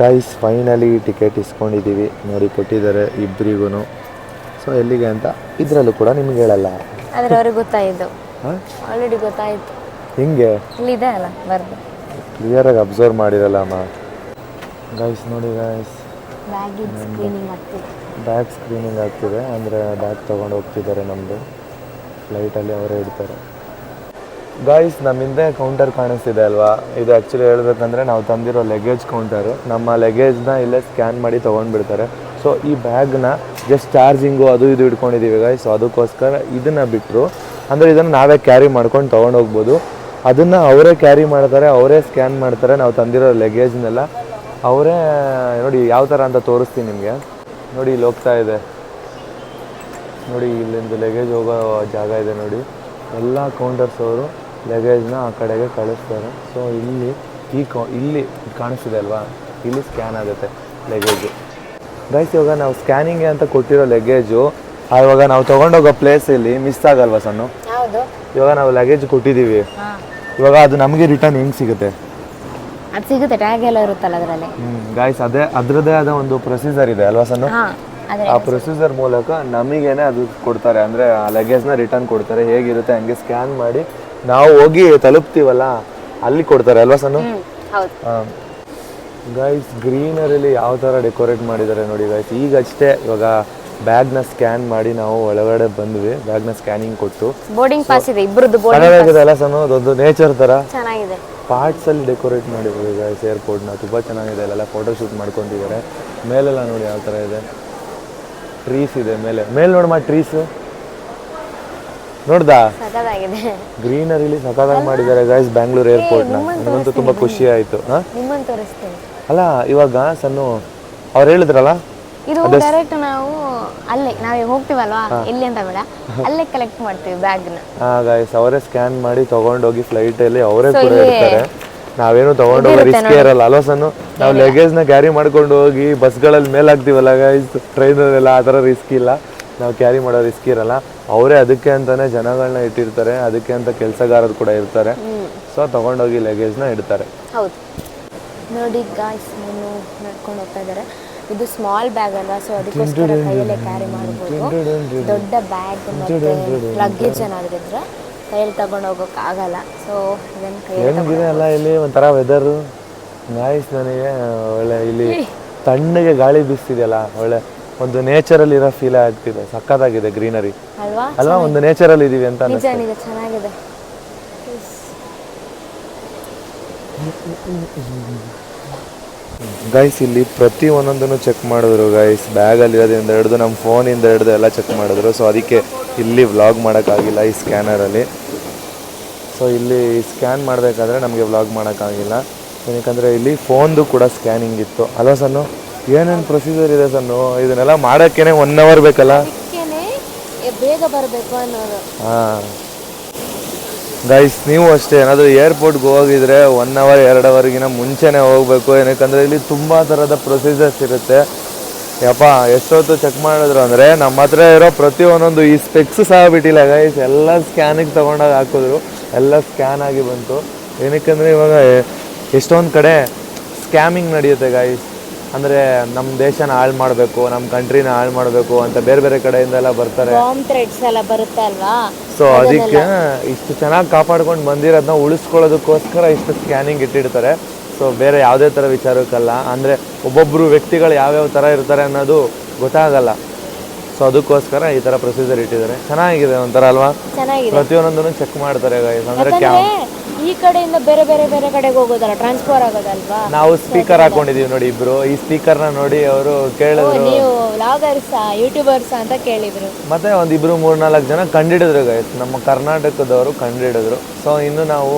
ಗೈಸ್ ಫೈನಲಿ ಟಿಕೆಟ್ ಇಸ್ಕೊಂಡಿದ್ದೀವಿ ನೋಡಿ ಕೊಟ್ಟಿದ್ದಾರೆ ಇಬ್ಬರಿಗೂ ಸೊ ಎಲ್ಲಿಗೆ ಅಂತ? ಇದರಲ್ಲೂ ಕೂಡ ನಿಮ್ಗೆ ಹೇಳಲ್ಲ. ಆದರೆ ಅವ್ರಿಗೆ ಗೊತ್ತಾಯಿತು ಆಲ್ರೆಡಿ ಗೊತ್ತಾಯಿತು. ಹಿಂಗೆ? ಇಲ್ಲಿದೆ ಅಲ್ಲ ಬರ್ದು. ಕ್ಲಿಯರಾಗಿ ಅಬ್ಸರ್ವ್ ಮಾಡಿರಲ್ಲ ಅಮ್ಮ. ಗೈಸ್ ನೋಡಿ ಗೈಸ್ ಬ್ಯಾಗಿನ ಸ್ಕ್ರೀನಿಂಗ್ ಆಗ್ತಿದೆ. ಬ್ಯಾಗ್ ಸ್ಕ್ರೀನಿಂಗ್ ಆಗ್ತಿದೆ. ಅಂದರೆ ಬ್ಯಾಗ್ ತೊಗೊಂಡು ಹೋಗ್ತಿದ್ದಾರೆ ನಮ್ಮದು ಫ್ಲೈಟಲ್ಲಿ ಅವರೇ ಇಡ್ತಾರೆ. ಗಾಯ್ಸ್ ನಮ್ಮ ಹಿಂದೆ ಕೌಂಟರ್ ಕಾಣಿಸ್ತಿದೆ ಅಲ್ವಾ? ಇದು ಆ್ಯಕ್ಚುಲಿ ಹೇಳ್ಬೇಕಂದ್ರೆ ನಾವು ತಂದಿರೋ ಲಗೇಜ್ ಕೌಂಟರು ನಮ್ಮ ಲಗೇಜ್ನ ಇಲ್ಲೇ ಸ್ಕ್ಯಾನ್ ಮಾಡಿ ತೊಗೊಂಡ್ಬಿಡ್ತಾರೆ. ಸೊ ಈ ಬ್ಯಾಗ್ನ ಜಸ್ಟ್ ಚಾರ್ಜಿಂಗು ಅದು ಇದು ಇಟ್ಕೊಂಡಿದ್ದೀವಿ ಗಾಯ್ಸ್ ಅದಕ್ಕೋಸ್ಕರ ಇದನ್ನು ಬಿಟ್ಟರು ಅಂದರೆ ಇದನ್ನು ನಾವೇ ಕ್ಯಾರಿ ಮಾಡ್ಕೊಂಡು ತೊಗೊಂಡು ಹೋಗ್ಬೋದು ಅದನ್ನು ಅವರೇ ಕ್ಯಾರಿ ಮಾಡ್ತಾರೆ, ಅವರೇ ಸ್ಕ್ಯಾನ್ ಮಾಡ್ತಾರೆ. ನಾವು ತಂದಿರೋ ಲಗೇಜ್ನೆಲ್ಲ ಅವರೇ, ನೋಡಿ ಯಾವ ಥರ ಅಂತ ತೋರಿಸ್ತೀನಿ ನಿಮಗೆ. ನೋಡಿ ಇಲ್ಲಿ ಹೋಗ್ತಾ ಇದೆ. ನೋಡಿ ಇಲ್ಲಿಂದ ಲಗೇಜ್ ಹೋಗೋ ಜಾಗ ಇದೆ ನೋಡಿ. ಎಲ್ಲ ಕೌಂಟರ್ಸ್ ಅವರು ಲಗೇಜ್ನ ಆ ಕಡೆಗೆ ಕಳಿಸ್ತಾರೆ. ಸೊ ಇಲ್ಲಿ ಈ ಕಾ ಇಲ್ಲಿ ಕಾಣಿಸ್ತಿದೆ ಅಲ್ವಾ? ಇಲ್ಲಿ ಸ್ಕ್ಯಾನ್ ಆಗುತ್ತೆ ಲಗೇಜು ಗೈಸ್ ಇವಾಗ ನಾವು ಸ್ಕ್ಯಾನಿಂಗ್ಗೆ ಅಂತ ಕೊಟ್ಟಿರೋ ಲಗೇಜು ಇವಾಗ ನಾವು ತೊಗೊಂಡೋಗೋ ಪ್ಲೇಸಲ್ಲಿ ಮಿಸ್ ಆಗಲ್ವಾ ಸಣ್ಣ ಇವಾಗ ನಾವು ಲಗೇಜ್ ಕೊಟ್ಟಿದ್ದೀವಿ. ಇವಾಗ ಅದು ನಮಗೆ ರಿಟರ್ನ್ ಹೆಂಗೆ ಸಿಗುತ್ತೆ? ಅದು ಸಿಗುತ್ತೆ ಟ್ಯಾಗ್ ಎಲ್ಲ ಇರುತ್ತಲ್ಲ ಅದರಲ್ಲಿ. ಗಾಯ್ಸ್ ಅದೇ ಅದರದೇ ಆದ ಒಂದು ಪ್ರೊಸೀಜರ್ ಇದೆ ಅಲ್ವಾ ಸಣ್ಣ ಆ ಪ್ರೊಸೀಜರ್ ಮೂಲಕ ನಮಗೇನೆ ಅದು ಕೊಡ್ತಾರೆ ಅಂದರೆ ಆ ಲಗೇಜ್ನ ರಿಟರ್ನ್ ಕೊಡ್ತಾರೆ ಹೇಗಿರುತ್ತೆ ಹಂಗೆ ಸ್ಕ್ಯಾನ್ ಮಾಡಿ ನಾವು ಹೋಗಿ ತಲುಪ್ತೀವಲ್ಲ ಅಲ್ಲಿ ಕೊಡ್ತಾರೆ ಅಲ್ವಾ ಸಣ್ಣ ಗೈಸ್ ಗ್ರೀನರಿಲಿ ಯಾವ ಥರ ಡೆಕೋರೇಟ್ ಮಾಡಿದ್ದಾರೆ ನೋಡಿ ಗೈಸ್ ಈಗಷ್ಟೇ ಇವಾಗ ಬ್ಯಾಗ್ನ ಸ್ಕ್ಯಾನ್ ಮಾಡಿ ನಾವು ಒಳಗಡೆ ಬಂದ್ವಿ. ಬ್ಯಾಗ್ನ ಸ್ಕ್ಯಾನಿಂಗ್ ಕೊಟ್ಟು. ಬೋರ್ಡಿಂಗ್ ಪಾಸ್ ಇದೆ ಇಬ್ಬರದ್ದು ಬೋರ್ಡಿಂಗ್ ಇದೆ ಅಲ್ಲ ಸಣ್ಣ ಅದೊಂದು ನೇಚರ್ ತರ. ಚೆನ್ನಾಗಿದೆ. ಪಾರ್ಟ್ಸ್ ಅಲ್ಲಿ ಡೆಕೋರೇಟ್ ಮಾಡಿದ್ದಾರೆ ಗೈಸ್ನ. ತುಂಬಾ ಚೆನ್ನಾಗಿದೆ ಅಲ್ಲೆಲ್ಲ ಫೋಟೋ ಶೂಟ್ ಮಾಡ್ಕೊಂಡಿದ್ದಾರೆ. ಮೇಲೆಲ್ಲ ನೋಡಿ ಯಾವ ತರ ಇದೆ. ಟ್ರೀಸ್ ಇದೆ ಮೇಲೆ. ಮೇಲೆ ನೋಡಮ್ಮ ಟ್ರೀಸು ನೋಡ್ದಾ? ಗ್ರೀನರಿಲಿ ಸಖತ್ತಾಗಿ ಮಾಡಿದ್ದಾರೆ ಗೈಸ್ ಬ್ಯಾಂಗ್ಳೂರ್ ಏರ್ಪೋರ್ಟ್ನ ನನಗಂತೂ ತುಂಬ ಖುಷಿ ಆಯಿತು ಹಾಂ? ನಿಮ್ಮನ್ನು ತೋರಿಸ್ತೀನಿ. ಅಲ್ಲ ಇವಾಗ ಸಣ್ಣ ಅವ್ರು ಹೇಳಿದ್ರಲ್ಲ? ಇದು ಡೈರೆಕ್ಟ್ ನಾವು ಅಲ್ಲೇ ನಾವು ಹೋಗ್ತೀವಲ್ವಾ? ಎಲ್ಲಿ ಅಂತ ಬೇಡ. ಅಲ್ಲೇ ಕಲೆಕ್ಟ್ ಮಾಡ್ತೀವಿ ಬ್ಯಾಗ್ನ ಹಾ ಗೈಸ್ ಅವರೇ ಸ್ಕ್ಯಾನ್ ಮಾಡಿ ತಗೊಂಡೋಗಿ ಫ್ಲೈಟ್ ಅಲ್ಲಿ ಅವರೇ ಕೂಡ ಇರ್ತಾರೆ. ನಾವೇನು ತೊಗೊಂಡೋಗೋ ರಿಸ್ಕ್ ಇರಲ್ಲ ಅಲ್ವಾ ಸಣ್ಣ ನಾವು ನ ಕ್ಯಾರಿ ಮಾಡ್ಕೊಂಡು ಹೋಗಿ ಬಸ್ಗಳಲ್ಲಿ ಮೇಲೆ ಹಾಕ್ತಿವಲ್ಲ ಗೈಸ್ ಟ್ರೈನಲ್ಲೆಲ್ಲ ಆ ಥರ ರಿಸ್ಕ್ ಇಲ್ಲ. ನಾವು ಕ್ಯಾರಿ ಮಾಡೋ ರಿಸ್ಕ್ ಇರಲ್ಲ. ಅವರೇ ಅದಕ್ಕೆ ಅಂತಾನೆ ಜನಗಳನ್ನ ಇಟ್ಟಿರ್ತಾರೆ. ಅದಕ್ಕೆ ಅಂತ ಕೆಲಸಗಾರರು ಕೂಡ ಇರ್ತಾರೆ. ಸೊ ತೊಗೊಂಡೋಗಿ ಲಗೇಜ್ನ ಇಡ್ತಾರೆ. ಹೌದು. ನೋಡಿ ಗಾಯ್ಸ್ ನಾನು ನಡ್ಕೊಂಡು ಹೋಗ್ತಾ ಇದ್ದಾರೆ. ಇದು ಸ್ಮಾಲ್ ಬ್ಯಾಗ್ ಅಲ್ವಾ? ಸೊ ಅದಕ್ಕೋಸ್ಕರ ಕೈಯಲ್ಲೇ ಕ್ಯಾರಿ ಮಾಡ್ಬೋದು. ದೊಡ್ಡ ಬ್ಯಾಗ್ ಮತ್ತೆ ಲಗೇಜ್ ಏನಾದ್ರು ಇದ್ರೆ ಕೈಯಲ್ಲಿ ತಗೊಂಡು ಹೋಗೋಕೆ ಆಗಲ್ಲ. ಸೊ ಇದನ್ನು ಕೈಯಲ್ಲಿ ಅಲ್ಲ ಇಲ್ಲಿ? ಒಂಥರ ವೆದರ್ ಗಾಯ್ಸ್ ನನಗೆ. ಒಳ್ಳೆ ಇಲ್ಲಿ ತಣ್ಣಗೆ ಗಾಳಿ ಬೀಸ್ತಿದೆಯಲ್ಲ ಒಳ್ಳೆ ಒಂದು ನೇಚರಲ್ಲಿ ಇರೋ ಫೀಲ್ ಆಗ್ತಿದೆ ಸಕ್ಕತ್ತಾಗಿದೆ ಗ್ರೀನರಿ. ಅಲ್ವಾ? ಅಲ್ವಾ? ಒಂದು ನೇಚರಲ್ಲಿ ಇದೀವಿ ಅಂತ ನಿಜ ನಿಜ ಚೆನ್ನಾಗಿದೆ. ಗೈಸ್ ಇಲ್ಲಿ ಪ್ರತಿ ಒಂದೊಂದನ್ನು ಚೆಕ್ ಮಾಡಿದ್ರು ಗೈಸ್ ಬ್ಯಾಗಲ್ಲಿ ಇರೋದ್ರಿಂದ ಹಿಡಿದು ನಮ್ಮ ಫೋನಿಂದ ಹಿಡಿದು ಎಲ್ಲ ಚೆಕ್ ಮಾಡಿದ್ರು. ಸೊ ಅದಕ್ಕೆ ಇಲ್ಲಿ ವ್ಲಾಗ್ ಮಾಡೋಕ್ಕಾಗಿಲ್ಲ ಈ ಸ್ಕ್ಯಾನರಲ್ಲಿ ಸೊ ಇಲ್ಲಿ ಸ್ಕ್ಯಾನ್ ಮಾಡಬೇಕಾದ್ರೆ ನಮಗೆ ವ್ಲಾಗ್ ಮಾಡೋಕ್ಕಾಗಿಲ್ಲ. ಯಾಕಂದರೆ ಇಲ್ಲಿ ಫೋನ್ದು ಕೂಡ ಸ್ಕ್ಯಾನಿಂಗ್ ಇತ್ತು. ಅಲ್ವಾ ಸನ್ನು ಏನೇನು ಪ್ರೊಸೀಜರ್ ಇದೆ ಸನ್ನು? ಇದನ್ನೆಲ್ಲ ಮಾಡೋಕ್ಕೇನೆ ಒನ್ ಅವರ್ ಬೇಕಲ್ಲ? ಅದಕ್ಕೇನೆ ಬೇಗ ಬರಬೇಕು ಅನ್ನೋದು. ಹಾಂ. ಗೈಸ್ ನೀವು ಅಷ್ಟೇ ಏನಾದರೂ ಏರ್ಪೋರ್ಟ್ಗೆ ಹೋಗಿದ್ರೆ ಒನ್ ಅವರ್ ಎರಡು ಅವರ್ಗಿನ ಮುಂಚೆನೇ ಹೋಗಬೇಕು. ಏನಕ್ಕಂದರೆ ಇಲ್ಲಿ ತುಂಬ ಥರದ ಪ್ರೊಸೀಜರ್ಸ್ ಇರುತ್ತೆ. ಯಪ್ಪ ಎಷ್ಟೊತ್ತು ಚೆಕ್ ಮಾಡಿದ್ರು ಅಂದರೆ ನಮ್ಮ ಹತ್ರ ಇರೋ ಪ್ರತಿಯೊಂದೊಂದು ಈ ಸ್ಪೆಕ್ಸ್ ಸಹ ಬಿಟ್ಟಿಲ್ಲ ಗೈಸ್ ಎಲ್ಲ ಸ್ಕ್ಯಾನಿಗೆ ತೊಗೊಂಡಾಗ ಹಾಕಿದ್ರು. ಎಲ್ಲ ಸ್ಕ್ಯಾನ್ ಆಗಿ ಬಂತು. ಏನಕ್ಕಂದರೆ ಇವಾಗ ಎಷ್ಟೊಂದು ಕಡೆ ಸ್ಕ್ಯಾಮಿಂಗ್ ನಡೆಯುತ್ತೆ ಗೈಸ್ ಅಂದರೆ ನಮ್ಮ ದೇಶನ ಹಾಳು ಮಾಡಬೇಕು ನಮ್ಮ ಕಂಟ್ರಿನ ಹಾಳು ಮಾಡಬೇಕು ಅಂತ ಬೇರೆ ಬೇರೆ ಕಡೆಯಿಂದ ಎಲ್ಲ ಬರ್ತಾರೆ. ಬಾಂಬ್ ಥ್ರೆಡ್ಸ್ ಎಲ್ಲ ಬರುತ್ತೆ ಅಲ್ವಾ? ಸೊ ಅದಕ್ಕೆ ಇಷ್ಟು ಚೆನ್ನಾಗಿ ಕಾಪಾಡ್ಕೊಂಡು ಬಂದಿರೋದನ್ನ ಉಳಿಸ್ಕೊಳ್ಳೋದಕ್ಕೋಸ್ಕರ ಇಷ್ಟು ಸ್ಕ್ಯಾನಿಂಗ್ ಇಟ್ಟಿರ್ತಾರೆ. ಸೊ ಬೇರೆ ಯಾವುದೇ ಥರ ವಿಚಾರಕ್ಕಲ್ಲ. ಅಂದರೆ ಒಬ್ಬೊಬ್ಬರು ವ್ಯಕ್ತಿಗಳು ಯಾವ್ಯಾವ ಥರ ಇರ್ತಾರೆ ಅನ್ನೋದು ಗೊತ್ತಾಗಲ್ಲ. ಸೊ ಅದಕ್ಕೋಸ್ಕರ ಈ ಥರ ಪ್ರೊಸೀಜರ್ ಇಟ್ಟಿದ್ದಾರೆ. ಚೆನ್ನಾಗಿದೆ ಒಂಥರ ಅಲ್ವಾ? ಪ್ರತಿಯೊಂದನ್ನು ಚೆಕ್ ಮಾಡ್ತಾರೆ ಅಂದರೆ ಈ ಕಡೆಯಿಂದ ಬೇರೆ ಬೇರೆ ಬೇರೆ ಕಡೆಗೆ ಹೋಗೋದಲ್ಲ? ಟ್ರಾನ್ಸ್ಫರ್ ಆಗೋದಲ್ವಾ? ನಾವು ಸ್ಪೀಕರ್ ಹಾಕೊಂಡಿದೀವಿ ನೋಡಿ ಇಬ್ರು. ಈ ಸ್ಪೀಕರ್ನ ನೋಡಿ ಅವರು ಕೇಳಿದ್ರು. ನೀವು ವ್ಲಾಗರ್ಸ್ ಯೂಟ್ಯೂಬರ್ಸ್ ಅಂತ ಕೇಳಿದ್ರು. ಮತ್ತೆ ಒಂದ್ ಇಬ್ರು ಮೂರ್ನಾಲ್ಕು ಜನ ಕಂಡಿಡಿದ್ರು ಗೈಸ್ ನಮ್ಮ ಕರ್ನಾಟಕದವರು ಕಂಡಿಡಿದ್ರು. ಸೊ ಇನ್ನು ನಾವು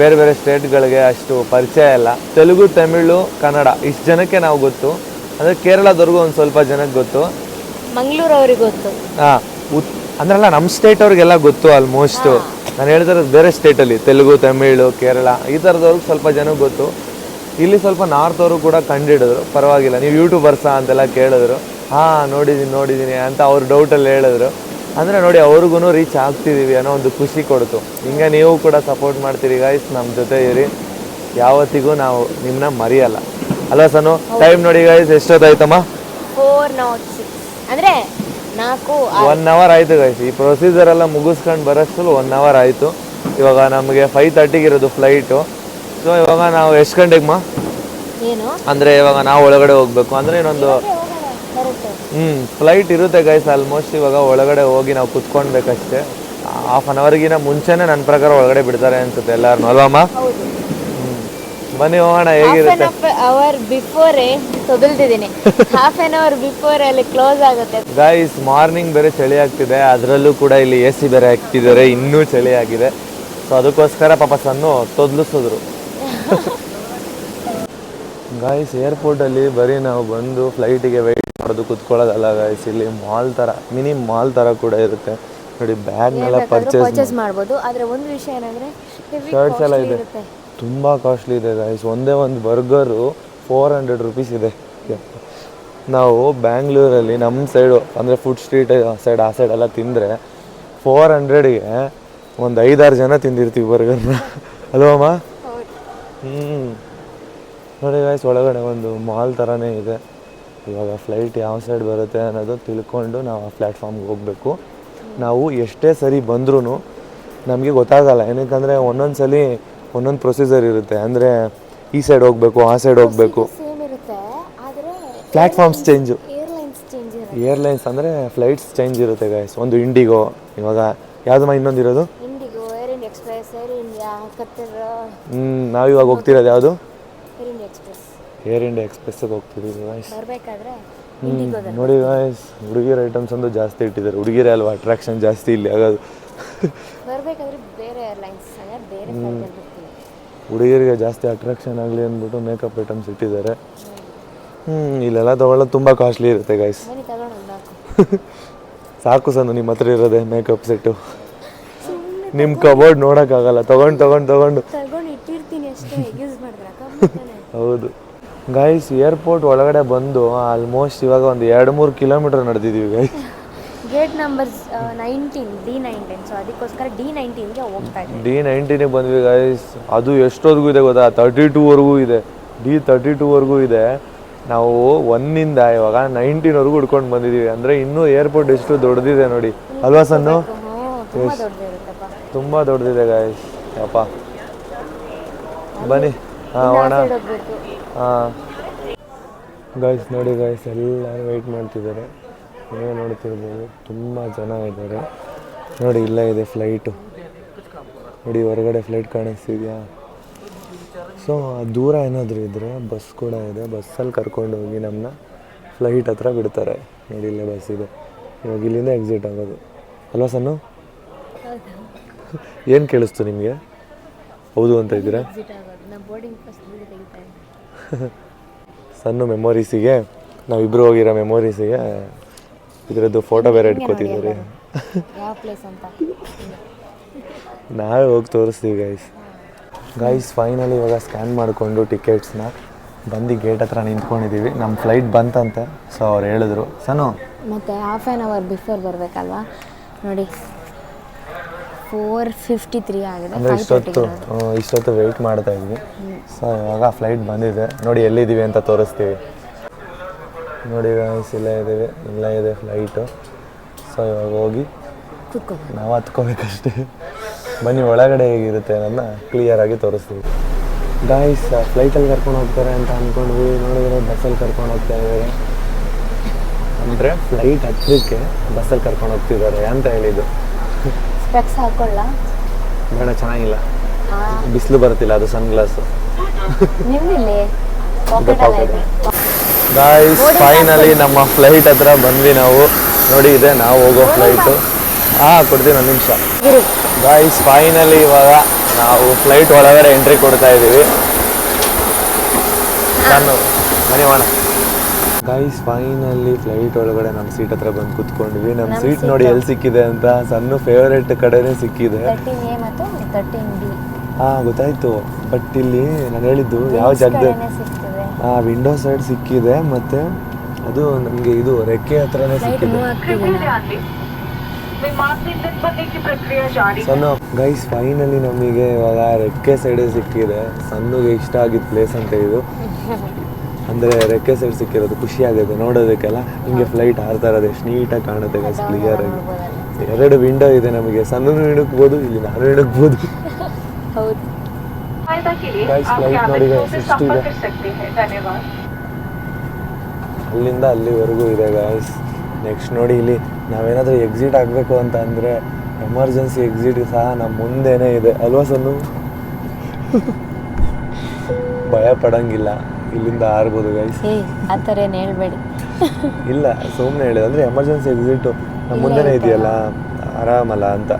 ಬೇರೆ ಬೇರೆ ಸ್ಟೇಟ್ಗಳಿಗೆ ಅಷ್ಟು ಪರಿಚಯ ಇಲ್ಲ. ತೆಲುಗು ತಮಿಳು ಕನ್ನಡ ಇಷ್ಟು ಜನಕ್ಕೆ ನಾವು ಗೊತ್ತು. ಅಂದರೆ ಕೇರಳದವ್ರಿಗೂ ಒಂದು ಸ್ವಲ್ಪ ಜನಕ್ಕೆ ಗೊತ್ತು. ಮಂಗಳೂರು ಅವ್ರಿಗೆ ಗೊತ್ತು. ಹಾಂ ಅಂದ್ರಲ್ಲ ನಮ್ಮ ಸ್ಟೇಟ್ ಅವ್ರಿಗೆಲ್ಲ ಗೊತ್ತು ಆಲ್ಮೋಸ್ಟ್ ನಾನು ಹೇಳ್ತಿರೋದು ಬೇರೆ ಸ್ಟೇಟಲ್ಲಿ ತೆಲುಗು ತಮಿಳು ಕೇರಳ ಈ ಥರದವ್ರಿಗೆ ಸ್ವಲ್ಪ ಜನಕ್ಕೆ ಗೊತ್ತು. ಇಲ್ಲಿ ಸ್ವಲ್ಪ ನಾರ್ತ್ ಅವರು ಕೂಡ ಕಂಡಿಡಿದ್ರು ಪರವಾಗಿಲ್ಲ. ನೀವು ಯೂಟ್ಯೂಬರ್ಸಾ ಅಂತೆಲ್ಲ ಕೇಳಿದ್ರು. ಹಾಂ ನೋಡಿದ್ದೀನಿ ನೋಡಿದ್ದೀನಿ ಅಂತ ಅವ್ರ ಡೌಟಲ್ಲಿ ಹೇಳಿದ್ರು. ಅಂದರೆ ನೋಡಿ ಅವ್ರಿಗೂ ರೀಚ್ ಆಗ್ತಿದ್ದೀವಿ ಅನ್ನೋ ಒಂದು ಖುಷಿ ಕೊಡ್ತು. ಹಿಂಗೆ ನೀವು ಕೂಡ ಸಪೋರ್ಟ್ ಮಾಡ್ತೀರಿ ಗಾಯ್ಸ್ ನಮ್ಮ ಜೊತೆ ಇರಿ. ಯಾವತ್ತಿಗೂ ನಾವು ನಿಮ್ಮನ್ನ ಮರೆಯಲ್ಲ. ಅಲ್ವಾ ಸನು? ಟೈಮ್ ನೋಡಿ ಗಾಯ್ಸ್ ಎಷ್ಟೊತ್ತಾಯ್ತಮ್ಮ? ಫೋರ್ ನಾಟ್ ಸಿಕ್ಸ್ ಅಂದ್ರೆ ಒನ್ ಅವರ್ ಆಯ್ತು ಗೈಸ್ ಈ ಪ್ರೊಸೀಜರ್ ಎಲ್ಲ ಮುಗಿಸ್ಕೊಂಡು ಬರೋಷ್ಟರಲ್ಲಿ ಒನ್ ಅವರ್ ಆಯ್ತು. ಇವಾಗ ನಮಗೆ ಫೈವ್ ತರ್ಟಿಗೆ ಇರೋದು ಫ್ಲೈಟು ಸೊ ಇವಾಗ ನಾವು ಎಷ್ಟು ಗಂಟೆಗೆ ಮಾ ಅಂದರೆ ಇವಾಗ ನಾವು ಒಳಗಡೆ ಹೋಗ್ಬೇಕು. ಅಂದ್ರೆ ಇನ್ನೊಂದು ಹ್ಮ್ ಹ್ಞೂ ಫ್ಲೈಟ್ ಇರುತ್ತೆ ಗೈಸ್ ಆಲ್ಮೋಸ್ಟ್ ಇವಾಗ ಒಳಗಡೆ ಹೋಗಿ ನಾವು ಕುತ್ಕೊಂಡ್ಬೇಕಷ್ಟೇ. ಹಾಫ್ ಅನ್ ಅವರ್ಗಿನ ಮುಂಚೆನೇ ನನ್ನ ಪ್ರಕಾರ ಒಳಗಡೆ ಬಿಡ್ತಾರೆ ಅನ್ಸುತ್ತೆ ಎಲ್ಲಾರು ಅಲ್ವಮ್ಮ ಬನ್ನಿ ಹೋಗೋಣ ಹೇಗಿರುತ್ತೆ? ಅವರ್ ಬಿಫೋರೇ ತೊದಲ್ತಿದ್ದೀನಿ ಹಾಫ್ ಆನ್ ಅವರ್ ಬಿಫೋರ್ ಅಲ್ಲಿ ಕ್ಲೋಸ್ ಆಗುತ್ತೆ. ಗೈಸ್ ಮಾರ್ನಿಂಗ್ ಬೇರೆ ಚಳಿ ಆಗ್ತಿದೆ. ಅದರಲ್ಲೂ ಕೂಡ ಇಲ್ಲಿ ಎ ಸಿ ಬೇರೆ ಹಾಕ್ತಿದ್ದಾರೆ. ಇನ್ನೂ ಚಳಿ ಆಗಿದೆ. ಸೊ ಅದಕ್ಕೋಸ್ಕರ ಪಾಪ ಸನ್ನು ತೊದ್ಲಿಸಿದ್ರು. ಗಾಯ್ಸ್ ಏರ್ಪೋರ್ಟಲ್ಲಿ ಬರೀ ನಾವು ಬಂದು ಫ್ಲೈಟಿಗೆ ವೆಯ್ಟ್ ಮಾಡೋದು ಕುತ್ಕೊಳ್ಳೋದಲ್ಲ ಗಾಯ್ಸ್ ಇಲ್ಲಿ ಮಾಲ್ ತರ ಮಿನಿ ಮಾಲ್ ತರ ಕೂಡ ಇರುತ್ತೆ. ನೋಡಿ ಬ್ಯಾಗ್ನೆಲ್ಲ ಪರ್ಚೇಸ್ ಪರ್ಚೇಸ್ ಮಾಡ್ಬೋದು. ಆದ್ರೆ ಒಂದು ವಿಷಯ ಏನಂದ್ರೆ ಶರ್ಟ್ಸ್ ಎಲ್ಲ ಇದೆ. ತುಂಬ ಕಾಸ್ಟ್ಲಿ ಇದೆ ಗೈಸ್ ಒಂದೇ ಒಂದು ಬರ್ಗರು ಫೋರ್ ಹಂಡ್ರೆಡ್ ರುಪೀಸ್ ಇದೆ. ನಾವು ಬ್ಯಾಂಗ್ಳೂರಲ್ಲಿ ನಮ್ಮ ಸೈಡು ಅಂದರೆ ಫುಡ್ ಸ್ಟ್ರೀಟ್ ಸೈಡ್ ಆ ಸೈಡೆಲ್ಲ ತಿಂದರೆ ಫೋರ್ ಹಂಡ್ರೆಡ್ಗೆ ಒಂದು ಐದಾರು ಜನ ತಿಂದಿರ್ತೀವಿ ಬರ್ಗರ್ನ ಅಲ್ವಮ್ಮ ಹ್ಞೂ ನೋಡಿ ಗಾಯ್ಸ್ ಒಳಗಡೆ ಒಂದು ಮಾಲ್ ಥರನೇ ಇದೆ. ಇವಾಗ ಫ್ಲೈಟ್ ಯಾವ ಸೈಡ್ ಬರುತ್ತೆ ಅನ್ನೋದು ತಿಳ್ಕೊಂಡು ನಾವು ಆ ಪ್ಲ್ಯಾಟ್ಫಾರ್ಮ್ಗೆ ಹೋಗಬೇಕು. ನಾವು ಎಷ್ಟೇ ಸರಿ ಬಂದ್ರೂ ನಮಗೆ ಗೊತ್ತಾಗಲ್ಲ. ಏನಕ್ಕಂದರೆ ಒಂದೊಂದು ಸಲ ಒಂದೊಂದು ಪ್ರೊಸೀಜರ್ ಇರುತ್ತೆ. ಅಂದರೆ ಈ ಸೈಡ್ ಹೋಗಬೇಕು ಆ ಸೈಡ್ ಹೋಗಬೇಕು. ಸೇಮ್ ಇರುತ್ತೆ ಆದ್ರೆ ಪ್ಲ್ಯಾಟ್ಫಾರ್ಮ್ಸ್ ಚೇಂಜು ಏರ್ಲೈನ್ಸ್ ಚೇಂಜ್ ಇರುತ್ತೆ. ಏರ್ಲೈನ್ಸ್ ಅಂದರೆ ಫ್ಲೈಟ್ಸ್ ಚೇಂಜ್ ಇರುತ್ತೆ ಗಾಯ್ಸ್ ಒಂದು ಇಂಡಿಗೋ ಇವಾಗ ಯಾವುದಮ್ಮ ಇನ್ನೊಂದು ಇರೋದು? IndiGo Air India Express Air India Qatar ಹ್ಞೂ ನಾವು ಇವಾಗ ಹೋಗ್ತಿರೋದು ಯಾವುದು? Air India Express Air India ಎಕ್ಸ್ಪ್ರೆಸ್ಸಿಗೆ ಹೋಗ್ತಿದ್ದೀವಿ ಗಾಯ್ಸ್ ಬರ್ಬೇಕಾದ್ರೆ ಹ್ಮ್. ನೋಡಿ ಗಾಯ್ಸ್ ಹುಡುಗಿರ ಐಟಮ್ಸ್ ಒಂದು ಜಾಸ್ತಿ ಇಟ್ಟಿದ್ದಾರೆ. ಹುಡುಗಿರೇ ಅಲ್ವಾ ಅಟ್ರಾಕ್ಷನ್ ಜಾಸ್ತಿ ಇಲ್ಲಿ ಆಗೋದು ಬರಬೇಕಾದ್ರೆ ಬೇರೆ ಏರ್ಲೈನ್ಸ್ ಅಂದ್ರೆ ಬೇರೆ ಫ್ಲೈಟ್ ಹುಡುಗಿಯರಿಗೆ ಜಾಸ್ತಿ ಅಟ್ರಾಕ್ಷನ್ ಆಗಲಿ ಅಂದ್ಬಿಟ್ಟು ಮೇಕಪ್ ಐಟಮ್ಸ್ ಇಟ್ಟಿದ್ದಾರೆ. ಹ್ಞೂ ಇಲ್ಲೆಲ್ಲ ತೊಗೊಳ್ಳೋದು ತುಂಬ ಕಾಸ್ಟ್ಲಿ ಇರುತ್ತೆ ಗೈಸ್ ಸಾಕು. ಸಂದು ನಿಮ್ಮ ಹತ್ರ ಇರೋದೆ ಮೇಕಪ್ ಸೆಟ್ಟು ನಿಮ್ಮ ಕಬೋರ್ಡ್ ನೋಡೋಕ್ಕಾಗಲ್ಲ. ತೊಗೊಂಡು ತೊಗೊಂಡು ತೊಗೊಂಡು. ಹೌದು. ಗೈಸ್ ಏರ್ಪೋರ್ಟ್ ಒಳಗಡೆ ಬಂದು ಆಲ್ಮೋಸ್ಟ್ ಇವಾಗ ಒಂದು ಎರಡು ಮೂರು kilometre ನಡೆದಿದ್ದೀವಿ guys gate number nineteen D nineteen so ಅದಕ್ಕೋಸ್ಕರ ಡಿ ನೈನ್ಟೀನ್ಗೆ ಹೋಗ್ತಾ ಇದ್ದೀವಿ. ಡಿ ನೈನ್ಟೀನಿಗೆ ಬಂದ್ವಿ ಗೈಸ್ ಅದು ಎಷ್ಟೊತ್ತಿಗೂ ಇದೆ ಗೊತ್ತಾ? ತರ್ಟಿ ಟೂವರೆಗೂ ಇದೆ. ಡಿ ತರ್ಟಿ ಟೂವರೆಗೂ ಇದೆ. ನಾವು ಒನ್ನಿಂದ ಇವಾಗ ನೈನ್ಟೀನ್ವರೆಗೂ ಹುಡ್ಕೊಂಡು ಬಂದಿದ್ದೀವಿ ಅಂದರೆ ಇನ್ನೂ ಏರ್ಪೋರ್ಟ್ ಎಷ್ಟು ದೊಡ್ಡದಿದೆ ನೋಡಿ. ಅಲ್ವಾ ಸನ್ನು? ತುಂಬಾ ದೊಡ್ಡದಿದೆ ಗಾಯ್ಸ್ ಅಪ್ಪ ಬನ್ನಿ. ಹಾಂ ಅಣ್ಣ ಹಾಂ. ಗಾಯ್ಸ್ ನೋಡಿ ಗಾಯ್ಸ್ ಎಲ್ಲರೂ ವೆಯ್ಟ್ ಮಾಡ್ತಿದ್ದಾರೆ. ನೀವೇ ನೋಡ್ತಿರ್ಬೋದು ತುಂಬ ಜನ ಇದ್ದಾರೆ. ನೋಡಿ ಇಲ್ಲ ಇದೆ ಫ್ಲೈಟು ನೋಡಿ ಹೊರಗಡೆ ಫ್ಲೈಟ್ ಕಾಣಿಸ್ತಿದ್ಯಾ? ಸೊ ದೂರ ಏನಾದರೂ ಇದ್ದರೆ ಬಸ್ ಕೂಡ ಇದೆ. ಬಸ್ಸಲ್ಲಿ ಕರ್ಕೊಂಡು ಹೋಗಿ ನಮ್ಮನ್ನ ಫ್ಲೈಟ್ ಹತ್ರ ಬಿಡ್ತಾರೆ. ನೋಡಿ ಇಲ್ಲೇ ಬಸ್ ಇದೆ. ಇವಾಗ ಇಲ್ಲಿಂದ ಎಕ್ಸಿಟ್ ಆಗೋದು. ಅಲ್ವಾ ಸನ್ನು? ಏನು ಕೇಳಿಸ್ತು ನಿಮಗೆ? ಹೌದು ಅಂತ ಇದ್ದೀರಾ? ಸಣ್ಣ ಮೆಮೊರೀಸಿಗೆ ನಾವಿಬ್ಬರು ಹೋಗಿರೋ ಮೆಮೊರೀಸಿಗೆ ಇದರದ್ದು ಫೋಟೋ ಬೇರೆ ಇಟ್ಕೋತಿದ್ದಾರೆ. ಯಾವ ಪ್ಲೇಸ್ ಅಂತ? ನಾವೇ ಹೋಗಿ ತೋರಿಸ್ತೀವಿ ಗೈಸ್ ಗೈಸ್ ಫೈನಲಿ ಇವಾಗ ಸ್ಕ್ಯಾನ್ ಮಾಡಿಕೊಂಡು ಟಿಕೆಟ್ಸ್ನ ಬಂದು ಗೇಟ್ ಹತ್ರ ನಿಂತ್ಕೊಂಡಿದ್ದೀವಿ. ನಮ್ಮ ಫ್ಲೈಟ್ ಬಂತಂತೆ ಸೊ ಅವ್ರು ಹೇಳಿದ್ರು. ಸನು? ಮತ್ತು ಹಾಫ್ ಆನ್ ಅವರ್ ಬಿಫೋರ್ ಬರಬೇಕಲ್ವಾ? ನೋಡಿ ಫೋರ್ ಫಿಫ್ಟಿ ತ್ರೀ ಆಗಿದೆ. ಅಂದರೆ ಇಷ್ಟೊತ್ತು ಇಷ್ಟೊತ್ತು ವೆಯ್ಟ್ ಮಾಡ್ತಾ ಇದ್ವಿ. ಸೊ ಇವಾಗ ಫ್ಲೈಟ್ ಬಂದಿದೆ. ನೋಡಿ ಎಲ್ಲಿದ್ದೀವಿ ಅಂತ ತೋರಿಸ್ತೀವಿ. ನೋಡಿ ಗೈಸ್ ಇಲ್ಲ ಇದ್ದೀವಿ. ಇಲ್ಲ ಇದೆ ಫ್ಲೈಟು ಸೊ ಇವಾಗ ಹೋಗಿ ನಾವು ಹತ್ಕೋಬೇಕಷ್ಟೇ. ಬನ್ನಿ ಒಳಗಡೆ ಹೇಗಿರುತ್ತೆ ಅನ್ನೋದನ್ನ ಕ್ಲಿಯರಾಗಿ ತೋರಿಸ್ತೀವಿ. ಗಾಯ್ಸ್ ಫ್ಲೈಟಲ್ಲಿ ಕರ್ಕೊಂಡು ಹೋಗ್ತಾರೆ ಅಂತ ಅಂದ್ಕೊಂಡ್ವಿ ನೋಡಿದ್ರೆ ಬಸ್ಸಲ್ಲಿ ಕರ್ಕೊಂಡು ಹೋಗ್ತಾ ಇದ್ದಾರೆ. ಅಂದರೆ ಫ್ಲೈಟ್ ಹತ್ತಲಿಕ್ಕೆ ಬಸ್ಸಲ್ಲಿ ಕರ್ಕೊಂಡು ಹೋಗ್ತಿದ್ದಾರೆ ಅಂತ ಹೇಳಿದ್ದು. ಸ್ಪೆಕ್ಸ್ ಹಾಕೊಳ್ಳ? ಬೇಡ ಚೆನ್ನಾಗಿಲ್ಲ. ಬಿಸಿಲು ಬರ್ತಿಲ್ಲ ಅದು ಸನ್ ಗ್ಲಾಸು ಗಾಯ್ಸ್ ಫೈನಲಿ ನಮ್ಮ ಫ್ಲೈಟ್ ಹತ್ರ ಬಂದ್ವಿ ನಾವು. ನೋಡಿ ಇದೆ ನಾವು ಹೋಗೋ ಫ್ಲೈಟು ಹಾಂ ಕೊಡ್ತೀನಿ ಒಂದು ನಿಮಿಷ. ಗಾಯ್ಸ್ ಫೈನಲಿ ಇವಾಗ ನಾವು ಫ್ಲೈಟ್ ಒಳಗಡೆ ಎಂಟ್ರಿ ಕೊಡ್ತಾ ಇದ್ದೀವಿ ನಾನು ಮನೆ ಒಣ ಗಾಯ್ಸ್ ಫೈನಲಿ ಫ್ಲೈಟ್ ಒಳಗಡೆ ನಮ್ಮ ಸೀಟ್ ಹತ್ರ ಬಂದು ಕುತ್ಕೊಂಡ್ವಿ. ನಮ್ಮ ಸೀಟ್ ನೋಡಿ ಎಲ್ಲಿ ಸಿಕ್ಕಿದೆ ಅಂತ? ಸಣ್ಣ ಫೇವರೇಟ್ ಕಡೆನೇ ಸಿಕ್ಕಿದೆ. ಹಾ ಗೊತ್ತಾಯ್ತು. ಬಟ್ ಇಲ್ಲಿ ನಾನು ಹೇಳಿದ್ದು ಯಾವ ಜಾಗದಲ್ಲಿ ಆ ವಿಂಡೋ ಸೈಡ್ ಸಿಕ್ಕಿದೆ ಮತ್ತೆ ಅದು ನಮಗೆ ಇದು ರೆಕ್ಕೆ ಹತ್ರನೇ ಸಿಕ್ಕಿದೆ. ಸಣ್ಣ ಗೈಸ್ ಫೈನಲಿ ನಮಗೆ ಇವಾಗ ರೆಕ್ಕೆ ಸೈಡ್ ಸಿಕ್ಕಿದೆ. ಸಣ್ಣಗೆ ಇಷ್ಟ ಆಗಿದ್ದ ಪ್ಲೇಸ್ ಅಂತ ಇದು. ಅಂದ್ರೆ ರೆಕ್ಕೆ ಸೈಡ್ ಸಿಕ್ಕಿರೋದು ಖುಷಿ ಆಗುತ್ತೆ ನೋಡೋದಕ್ಕೆಲ್ಲ. ಹಿಂಗೆ ಫ್ಲೈಟ್ ಹಾರ್ತಾ ಇರೋದು ಎಷ್ಟು ನೀಟಾಗಿ ಕಾಣುತ್ತೆ ಗೈಸ್ ಕ್ಲಿಯರ್ ಆಗಿ ಎರಡು ವಿಂಡೋ ಇದೆ ನಮಗೆ. ಸಣ್ಣ ಇಣಕ್ಬೋದು ಇಲ್ಲಿ ನಾನು ಇಣಕ್ಬೋದು ಹೌದು. सहायता के लिए Guys, आप flight कैबिन ನೋಡಿದ್ರೆ क्रू से ಎಷ್ಟು संपर्क ಇದೆ? कर सकते हैं धन्यवाद ಅಲ್ಲಿಂದ ಅಲ್ಲಿವರೆಗೂ ಇದೆ ಗಾಯ್ಸ್ ನೆಕ್ಸ್ಟ್ ನೋಡಿ ಇಲ್ಲಿ ನಾವೇನಾದರೂ ಎಕ್ಸಿಟ್ ಆಗಬೇಕು ಅಂತ ಅಂದರೆ ಎಮರ್ಜೆನ್ಸಿ ಎಕ್ಸಿಟ್ ಸಹ ನಮ್ಮ ಮುಂದೆನೇ ಇದೆ ಅಲ್ವಾ ಸನ್ನು ಭಯ ಪಡಂಗಿಲ್ಲ ಇಲ್ಲಿಂದ ಆರ್ಬೋದು ಗೈಸ್ ಏ ಆ ಥರ ಏನು ಹೇಳ್ಬೇಡಿ ಇಲ್ಲ ಸುಮ್ಮನೆ ಹೇಳಿದೆ ಅಂದರೆ ಎಮರ್ಜೆನ್ಸಿ ಎಕ್ಸಿಟು ನಮ್ಮ ಮುಂದೆನೇ ಇದೆಯಲ್ಲ ಆರಾಮಲ್ಲ ಅಂತ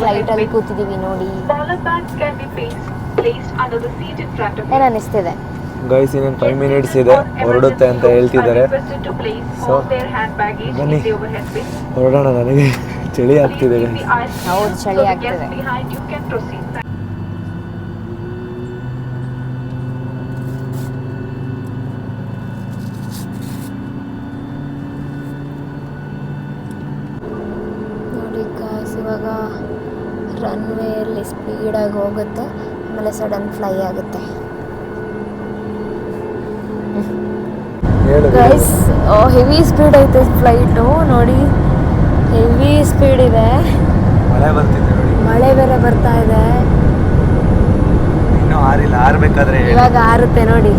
ಫ್ಲೈಟಲ್ಲಿ ಕೂತಿದ್ದೀವಿ ನೋಡಿ. ಏನ್ ಅನಿಸ್ತಿದೆ ಗೈಸ್ ಇನ್ನೊಂದು ಫೈವ್ ಮಿನಿಟ್ಸ್ ಇದೆ. ಹೊರಡುತ್ತೆ ಅಂತ ಹೇಳ್ತಿದ್ದಾರೆ. ಹೊರಡೋಣ ನನಗೆ. ಚಳಿ ಆಗ್ತಿದೆ. ಚಳಿ ಆಗ್ತಿದೆ. ಯು ಕ್ಯಾನ್ ಇವಾಗ ರನ್ವೇಯಲ್ಲಿ ಸ್ಪೀಡಾಗಿ ಹೋಗುತ್ತೆ ಆಮೇಲೆ ಸಡನ್ ಫ್ಲೈ ಆಗುತ್ತೆ. ಗೈಸ್ ಹೆವಿ ಸ್ಪೀಡ್ ಐತೆ ಫ್ಲೈಟು ನೋಡಿ ಹೆವಿ ಸ್ಪೀಡ್ ಇದೆ. ಮಳೆ ಬೇರೆ ಬರ್ತಾ ಇದೆ. ಆರಿಲ್ಲ ಆರ್ಬೇಕಾದ್ರೆ ಇವಾಗ ಆರುತ್ತೆ ನೋಡಿ.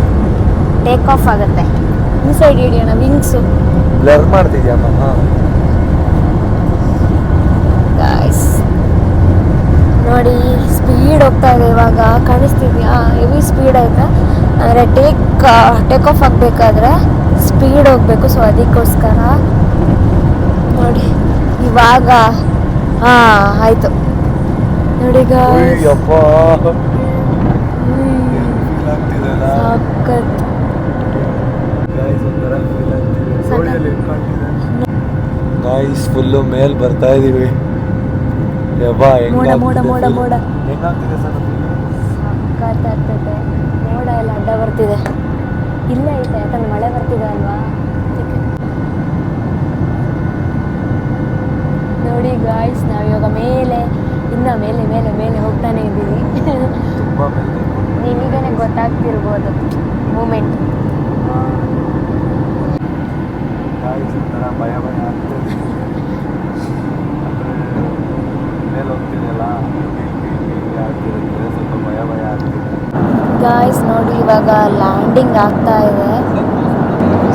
ಟೇಕ್ ಆಫ್ ಆಗುತ್ತೆ. ಈ ಸೈಡ್ ಹಿಡಿಯೋಣ ವಿಂಗ್ಸು ಬ್ಲರ್ ಮಾಡ್ತಿದ್ಯಮ್ಮ ಹಾಂ ಗಾಯ್ಸ್ ನೋಡಿ ಸ್ಪೀಡ್ ಹೋಗ್ತಾ ಇದೆ ಇವಾಗ. ಕಾಣಿಸ್ತಿದ್ಯಾ? ಹೆವಿ ಸ್ಪೀಡ್ ಆಯಿತಾ ಅಂದರೆ ಟೇಕ್ ಟೇಕ್ ಆಫ್ ಆಗಬೇಕಾದ್ರೆ ಸ್ಪೀಡ್ ಹೋಗಬೇಕು. ಸೊ ಅದಕ್ಕೋಸ್ಕರ ನೋಡಿ ಇವಾಗ ಹಾಂ ಆಯಿತು. ನೋಡಿ ಗಾಯ್ಸ್ ಫುಲ್ಲು ಮೇಲ್ ಬರ್ತಾ ಇದೀವಿ. ಯವ್ವ ಮೋಡ, ಮೋಡ, ಮೋಡ, ಮೋಡ. ಹೆಂಗಾಗ್ತಿದೆ ಸರ್ ಸಖತ್ ಆಗ್ತೈತೆ ಮೋಡ ಎಲ್ಲ ಅಡ್ಡ ಬರ್ತಿದೆ. ಇಲ್ಲೇ ಐತೆ ಯಾಕಂದ್ರೆ ಮಳೆ ಬರ್ತಿದೆ ಅಲ್ವಾ? ನೋಡಿ ಗಾಯ್ಸ್ ನಾವಿವಾಗ ಮೇಲೆ ಇನ್ನ ಮೇಲೆ ಮೇಲೆ ಮೇಲೆ ಹೋಗ್ತಾನೆ ಇದ್ದೀವಿ. ನಿಮಗೇನೆ ಗೊತ್ತಾಗ್ತಿರ್ಬೋದು. ಮೂಮೆಂಟ್ ಭಯ ಭಯ ಆಗ್ತಿದೆ ಅಂದರೆ ಮೇಲೆ ಹೋಗ್ತಿದೆಯಲ್ಲ ಆಗ್ತಿರುತ್ತೆ ಸ್ವಲ್ಪ ಭಯ ಭಯ ಆಗ್ತಿದೆ ಗಾಯ್ಸ್ ನೋಡಿ ಇವಾಗ ಲ್ಯಾಂಡಿಂಗ್ ಆಗ್ತಾ ಇದೆ.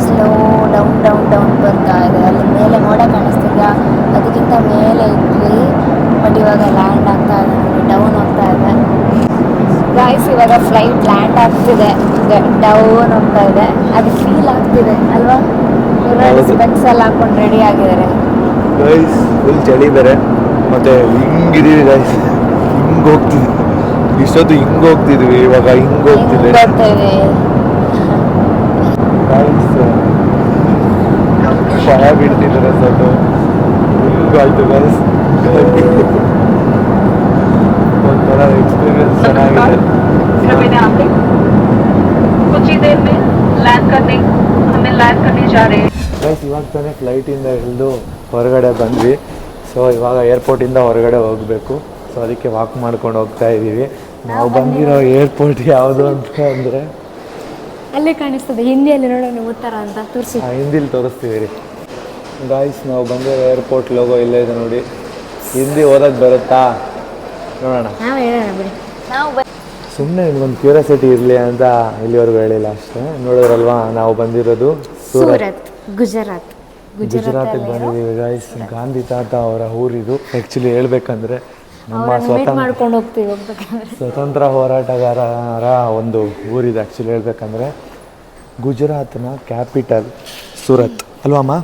ಸ್ಲೋ ಡೌನ್ ಡೌನ್ ಡೌನ್ ಬರ್ತಾ ಇದೆ. ಅಲ್ಲಿ ಮೇಲೆ ಮೋಡ ಕಾಣಿಸ್ತಿದ್ಯಾ ಅದಕ್ಕಿಂತ ಮೇಲೆ ಇದ್ವಿ. ಬಟ್ ಇವಾಗ ಲ್ಯಾಂಡ್ ಆಗ್ತಾ ಇದೆ. ನೋಡಿ ಡೌನ್ ಹೋಗ್ತಾ ಇದೆ. ಗಾಯ್ಸ್ ಇವಾಗ ಫ್ಲೈಟ್ ಲ್ಯಾಂಡ್ ಆಗ್ತಿದೆ. ಡೌನ್ ಹೋಗ್ತಾ ಇದೆ. ಅದು ಫೀಲ್ ಆಗ್ತಿದೆ ಅಲ್ವಾ? ಹೌದು. ಸ್ಪೆಕ್ಸ್ ಎಲ್ಲ ಹಾಕೊಂಡು ರೆಡಿ ಆಗಿದ್ದಾರೆ. ಗಾಯ್ಸ್ ಫುಲ್ ಚಳಿ ಬೇರೆ. ಮತ್ತೆ ಹಿಂಗಿದೀವಿ ಗಾಯ್ಸ್ ಹಿಂಗ್ ಹೋಗ್ತಿದ್ವಿ ಇಷ್ಟೊತ್ತು ಹಿಂಗ್ ಹೋಗ್ತಿದ್ವಿ ಇವಾಗ ಹಿಂಗ್ ಹೋಗ್ತಿದೆ. ಭಯ ಬಿಟ್ಟಿದ್ದಾರೆ ಸ್ವಲ್ಪ ಹಿಂಗಾಯ್ತು ಗೈಸ್ ಒಂಥರ ಎಕ್ಸ್ಪೀರಿಯನ್ಸ್ ಚೆನ್ನಾಗಿದೆ. ಗೈಸ್ ಇವಾಗ ತಾನೇ ಫ್ಲೈಟಿಂದ ಹಿಡಿದು ಹೊರಗಡೆ ಬಂದ್ವಿ. ಸೊ ಇವಾಗ ಏರ್ಪೋರ್ಟಿಂದ ಹೊರಗಡೆ ಹೋಗಬೇಕು. ಸೊ ಅದಕ್ಕೆ ವಾಕ್ ಮಾಡ್ಕೊಂಡು ಹೋಗ್ತಾ ಇದ್ದೀವಿ ನಾವು ಬಂದಿರೋ ಏರ್ಪೋರ್ಟ್ ಯಾವುದು ಅಂತ ಅಂದರೆ? ಅಲ್ಲೇ ಕಾಣಿಸ್ತದೆ ಹಿಂದಿಯಲ್ಲಿ ನೋಡೋಣ ಉತ್ತರ ಅಂತ ತೋರಿಸಿ. ಹಿಂದಿಲಿ ತೋರಿಸ್ತೀವಿ ರೀ. ಗಾಯ್ಸ್ ನಾವು ಬಂದಿರೋ ಏರ್ಪೋರ್ಟ್ ಲೋಗೋ ಇಲ್ಲೇ ಇದೆ ನೋಡಿ. ಹಿಂದಿ ಓದಕ್ಕೆ ಬರುತ್ತಾ? ನೋಡೋಣ. ನಾವು ಹೇಳೋಣ ಬಿಡಿ. ನಾವು ಸುಮ್ಮನೆ ಒಂದು ಕ್ಯೂರಿಯಾಸಿಟಿ ಇರಲಿ ಅಂತ ಇಲ್ಲಿವರೆಗೂ ಹೇಳಿಲ್ಲ ಅಷ್ಟೇ. ನೋಡಿದ್ರಲ್ವಾ ನಾವು ಬಂದಿರೋದು ಸೂರತ್. ಗುಜರಾತ್. ಗುಜರಾತ್ ಗುಜರಾತಿಗೆ ಬಂದಿದ್ದೀವಿ ಗಾಯ್ಸ್ ಗಾಂಧಿ ತಾತ ಅವರ ಊರಿದು. ಆ್ಯಕ್ಚುಲಿ ಹೇಳ್ಬೇಕಂದ್ರೆ ನಮ್ಮ ಸ್ವತಂತ್ರ ಮಾಡ್ಕೊಂಡು ಹೋಗ್ತೀವಿ ಹೋಗ್ಬೇಕಂದ್ರೆ. ಸ್ವತಂತ್ರ ಹೋರಾಟಗಾರರ ಒಂದು ಊರಿದೆ ಆ್ಯಕ್ಚುಲಿ ಹೇಳ್ಬೇಕಂದ್ರೆ ಗುಜರಾತ್ನ ಕ್ಯಾಪಿಟಲ್ ಸೂರತ್. ಅಲ್ವಾಮ್ಮ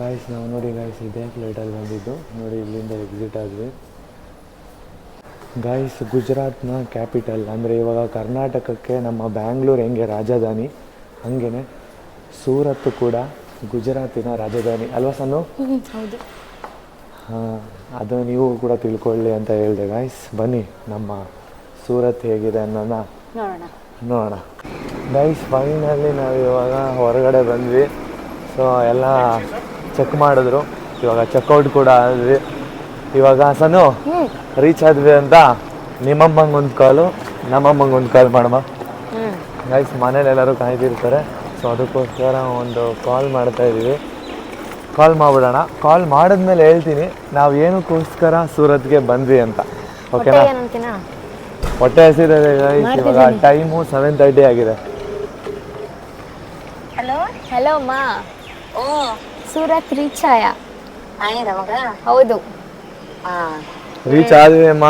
ಗಾಯ್ಸ್ ನಾವು ನೋಡಿ ಗಾಯ್ಸ್ ಇದೇ ಫ್ಲೈಟಲ್ಲಿ ಬಂದಿದ್ದು. ನೋಡಿ ಇಲ್ಲಿಂದ ಎಕ್ಸಿಟ್ ಆದ್ವಿ ಗಾಯ್ಸ್ ಗುಜರಾತ್ನ ಕ್ಯಾಪಿಟಲ್ ಅಂದರೆ ಇವಾಗ ಕರ್ನಾಟಕಕ್ಕೆ ನಮ್ಮ ಬ್ಯಾಂಗ್ಳೂರು ಹೆಂಗೆ ರಾಜಧಾನಿ ಹಾಗೇ ಸೂರತ್ ಕೂಡ ಗುಜರಾತಿನ ರಾಜಧಾನಿ. ಅಲ್ವಾ ಸನ್ನು? ಹೌದು. ಹಾಂ ಅದು ನೀವು ಕೂಡ ತಿಳ್ಕೊಳ್ಳಿ ಅಂತ ಹೇಳಿದೆ ಗಾಯ್ಸ್ ಬನ್ನಿ ನಮ್ಮ ಸೂರತ್ ಹೇಗಿದೆ ಅನ್ನೋಣ ನೋಡೋಣ. ನೋಡೋಣ. ಗೈಸ್ ಫೈನಲ್ಲಿ ನಾವು ಇವಾಗ ಹೊರಗಡೆ ಬಂದ್ವಿ. ಸೊ ಎಲ್ಲ ಚೆಕ್ ಮಾಡಿದ್ರು. ಇವಾಗ ಚೆಕ್ಔಟ್ ಕೂಡ ಆದ್ವಿ. ಇವಾಗ ಸನು ರೀಚ್ ಆದ್ವಿ ಅಂತ ನಿಮ್ಮಮ್ಮಂಗೆ ಒಂದು ಕಾಲು ನಮ್ಮಮ್ಮಂಗೆ ಒಂದು ಕಾಲ್ ಮಾಡಮ್ಮ. ಗೈಸ್ ಮನೇಲಿ ಎಲ್ಲರೂ ಕಾಯ್ತಿರ್ತಾರೆ ಸೊ ಅದಕ್ಕೋಸ್ಕರ ಒಂದು ಕಾಲ್ ಮಾಡ್ತಾ ಇದ್ದೀವಿ ಕಾಲ್ ಮಾಡ್ಬಿಡೋಣ. ಕಾಲ್ ಮಾಡಿದ್ಮೇಲೆ ಹೇಳ್ತೀನಿ ನಾವು ಏನಕ್ಕೋಸ್ಕರ ಸೂರತ್ಗೆ ಬಂದ್ವಿ ಅಂತ. ಓಕೆನಾ? ಹೊಟ್ಟೆ ಹಸಿದೆ ಇವಾಗ ಟೈಮು ಸೆವೆನ್ ತರ್ಟಿ ಆಗಿದೆ. ಹಲೋ? ಹಲೋ ಮಾ. ಓ. ಸೂರತ್ ರೀಚ್ ಆಯ? ಮಗ. ಹೌದು. ಹಾ. ರೀಚ್ ಆದ್ವಿ ಅಮ್ಮ.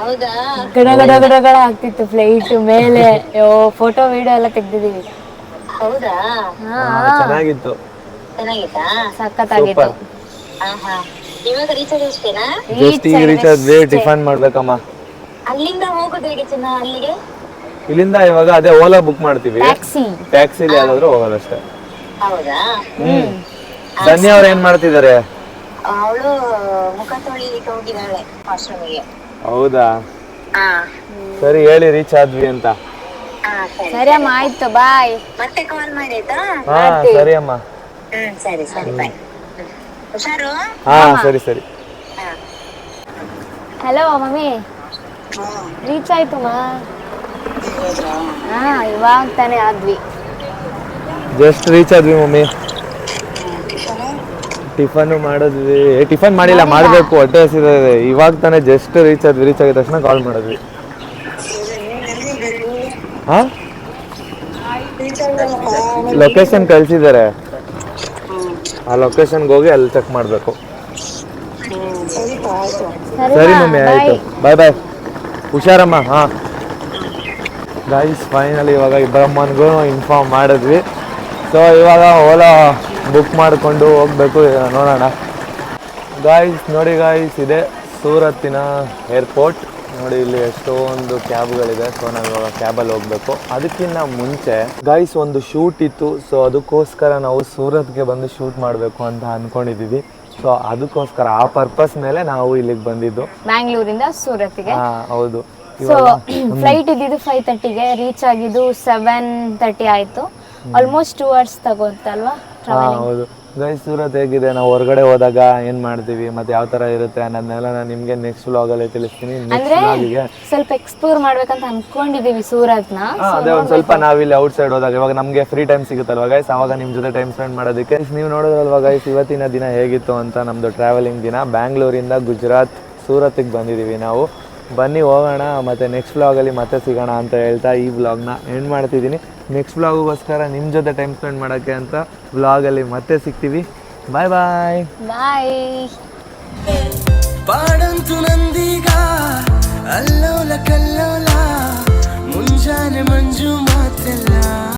ಹೌದಾ? ಗಡ ಗಡ ಗಡ ಗಡ ಆಗ್ತಿತ್ತು ಫ್ಲೈಟ್ ಮೇಲೆ. ಯೋ ಫೋಟೋ ವಿಡಿಯೋ ಎಲ್ಲ ತೆಗ್ದಿದೀವಿ ಹೌದಾ? ಚೆನ್ನಾಗಿತ್ತು. ಚೆನ್ನಾಗಿತ್ತಾ? ಸಖತ್ತಾಗಿತ್ತು. ಸೂಪರ್. ಹಾ ಹಾ ಇವಾಗ ರೀಚಾರ್ಜ್ ಅಷ್ಟೇನಾ ಜಸ್ಟ್ ಈಗ ರೀಚ್ ಆದ್ವಿ ಟಿಫನ್ ಮಾಡ್ಬೇಕಮ್ಮ. ಅಲ್ಲಿಂದ ಹೋಗೋದು ಹೇಗೆ ಚಿನ್ನ ಅಲ್ಲಿಗೆ? ಇಲ್ಲಿಂದ ಇವಾಗ ಅದೇ ಓಲಾ ಬುಕ್ ಮಾಡ್ತೀವಿ. ಟ್ಯಾಕ್ಸಿ ಟ್ಯಾಕ್ಸಿಲಿ ಯಾವ್ದಾದ್ರು ಹೋಗೋದಷ್ಟೇ. ಹೌದಾ? ಹ್ಮ್. ಸನ್ನಿ ಅವ್ರು ಏನ್ ಮಾಡ್ತಿದ್ದಾರೆ? ಅವಳು ಮುಖ ತೊಳಿಲಿಕ್ಕೆ ಹೋಗಿದ್ದಾಳೆ ವಾಶ್ರೂಮಿಗೆ ಹೌದಾ? ಹಾ ಸರಿ ಹೇಳಿ ರೀಚ್ ಆದ್ವಿ ಅಂತ. ಹಾ ಸರಿ. ಸರಿ ಅಮ್ಮ ಆಯ್ತು ಬಾಯ್ ಮತ್ತೆ ಕಾಲ್ ಮಾಡಿ ಆಯ್ತಾ? ಹಾ ಸರಿ ಅಮ್ಮ. ಹ್ಮ್ ಸರಿ ಸರಿ ಬಾಯ್ ಹುಷಾರು? ಹಾ ಸರಿ ಸರಿ. Hello mummy. ರೀಚ್ ಆಯ್ತು ಮಾ? ಹಾ ಇವಾಗ ತಾನೇ ಆದ್ವಿ. ಜಸ್ಟ್ ರೀಚ್ ಆದ್ವಿ ಮಮ್ಮಿ. ಟಿಫನು? ಮಾಡಿದ್ವಿ. ಟಿಫನ್ ಮಾಡಿಲ್ಲ ಮಾಡಬೇಕು ಹೊಟ್ಟೆ ಹಸಿದೆ ಇವಾಗ ತಾನೇ ಜಸ್ಟ್ ರೀಚ್ ಆದ್ವಿ ರೀಚ್ ಆಗಿದ ತಕ್ಷಣ ಕಾಲ್ ಮಾಡಿದ್ವಿ. ಹಾ? ಲೊಕೇಶನ್ ಕಳ್ಸಿದ್ದಾರೆ. ಆ ಲೊಕೇಶನ್ಗೆ ಹೋಗಿ ಅಲ್ಲಿ ಚೆಕ್ ಮಾಡಬೇಕು. ಸರಿ ಮಮ್ಮಿ ಆಯಿತು. ಬಾಯ್ ಬಾಯ್ ಹುಷಾರಮ್ಮ ಹಾ. ಗೈಸ್ ಫೈನಲಿ ಇವಾಗ ಇಬ್ಬರಮ್ಮನಿಗೂ ಇನ್ಫಾರ್ಮ್ ಮಾಡಿದ್ವಿ. ಸೊ ಇವಾಗ ಓಲಾ ಬುಕ್ ಮಾಡಿಕೊಂಡು ಹೋಗ್ಬೇಕು ನೋಡೋಣ. ಗಾಯ್ಸ್ ನೋಡಿ ಗಾಯ್ಸ್ ಇದೆ ಸೂರತ್ತಿನ ಏರ್ಪೋರ್ಟ್ ನೋಡಿ ಇಲ್ಲಿ ಎಷ್ಟೊಂದು ಕ್ಯಾಬ್ಗಳಿದೆ. ಸೊ ನಾವು ಇವಾಗ ಕ್ಯಾಬಲ್ಲಿ ಹೋಗ್ಬೇಕು. ಅದಕ್ಕಿಂತ ಮುಂಚೆ ಗೈಸ್ ಒಂದು ಶೂಟ್ ಇತ್ತು. ಸೊ ಅದಕ್ಕೋಸ್ಕರ ನಾವು ಸೂರತ್ಗೆ ಬಂದು ಶೂಟ್ ಮಾಡಬೇಕು ಅಂತ ಅಂದ್ಕೊಂಡಿದ್ದೀವಿ ಸೊ ಅದಕ್ಕೋಸ್ಕರ ಆ ಪರ್ಪಸ್ ಮೇಲೆ ನಾವು ಇಲ್ಲಿಗೆ ಬಂದಿದ್ದು. ಬ್ಯಾಂಗ್ಳೂರಿಂದ ಸೂರತ್ಗೆ. ಹೌದು. ಸೊ ಫ್ಲೈಟ್ ಇದ್ದಿದ್ದು ಫೈವ್ ತರ್ಟಿಗೆ ರೀಚ್ ಆಗಿದ್ದು ಸೆವೆನ್ ತರ್ಟಿ ಆಯ್ತು. ಆಲ್ಮೋಸ್ಟ್ ಟೂ ಅವರ್ಸ್ ತಗೋತಲ್ವಾ? ಹೌದು. ಗೈಸ್ ಸೂರತ್ ಹೇಗಿದೆ? ನಾವು ಹೊರಗಡೆ ಹೋದಾಗ ಏನ್ ಮಾಡ್ತೀವಿ? ಮತ್ತೆ ಯಾವ ತರ ಇರುತ್ತೆ ಅನ್ನೋದನ್ನೆಲ್ಲ ನಾನು ನಿಮ್ಗೆ ನೆಕ್ಸ್ಟ್ ವ್ಲಾಗಲ್ಲಿ ತಿಳಿಸ್ತೀನಿ. ಅಂದ್ರೆ ಸ್ವಲ್ಪ ಎಕ್ಸ್ಪ್ಲೋರ್ ಮಾಡ್ಬೇಕಂತ ಅನ್ಕೊಂಡಿದೀವಿ ಸೂರತ್ನ. ಅದೇ ಒಂದ್ ಸ್ವಲ್ಪ ನಾವಿಲ್ಲಿ ಔಟ್ ಸೈಡ್ ಹೋದಾಗ ಇವಾಗ ನಮಗೆ ಫ್ರೀ ಟೈಮ್ ಸಿಗುತ್ತಲ್ವಾ ಗೈಸ್ ಅವಾಗ ನಿಮ್ ಜೊತೆ ಟೈಮ್ ಸ್ಪೆಂಡ್ ಮಾಡೋದಕ್ಕೆ. ನೀವು ನೋಡಿದ್ರಲ್ವಾ ಗೈಸ್ ಇವತ್ತಿನ ದಿನ ಹೇಗಿತ್ತು ಅಂತ ನಮ್ದು ಟ್ರಾವೆಲಿಂಗ್ ದಿನ. ಬ್ಯಾಂಗ್ಳೂರಿಂದ ಗುಜರಾತ್ ಸೂರತ್ಗೆ ಬಂದಿದ್ದೀವಿ ನಾವು. ಬನ್ನಿ ಹೋಗೋಣ ಮತ್ತೆ ನೆಕ್ಸ್ಟ್ ವ್ಲಾಗಲ್ಲಿ ಮತ್ತೆ ಸಿಗೋಣ ಅಂತ ಹೇಳ್ತಾ ಈ ವ್ಲಾಗ್ನ ಎಂಡ್ ಮಾಡ್ತಿದ್ದೀನಿ. ನೆಕ್ಸ್ಟ್ ವ್ಲಾಗಿಗೋಸ್ಕರ ನಿಮ್ಮ ಜೊತೆ ಟೈಮ್ ಸ್ಪೆಂಡ್ ಮಾಡೋಕ್ಕೆ ಅಂತ ವ್ಲಾಗಲ್ಲಿ ಮತ್ತೆ ಸಿಗ್ತೀವಿ. ಬಾಯ್ ಬಾಯ್ ಬಾಯ್ ಪಾಡಂತು ನಂದೀಗ ಅಲ್ಲೋಲ ಕಲ್ಲೋಲ ಮುಂಜಾನೆ ಮಂಜು ಮಾತೆಲ್ಲ.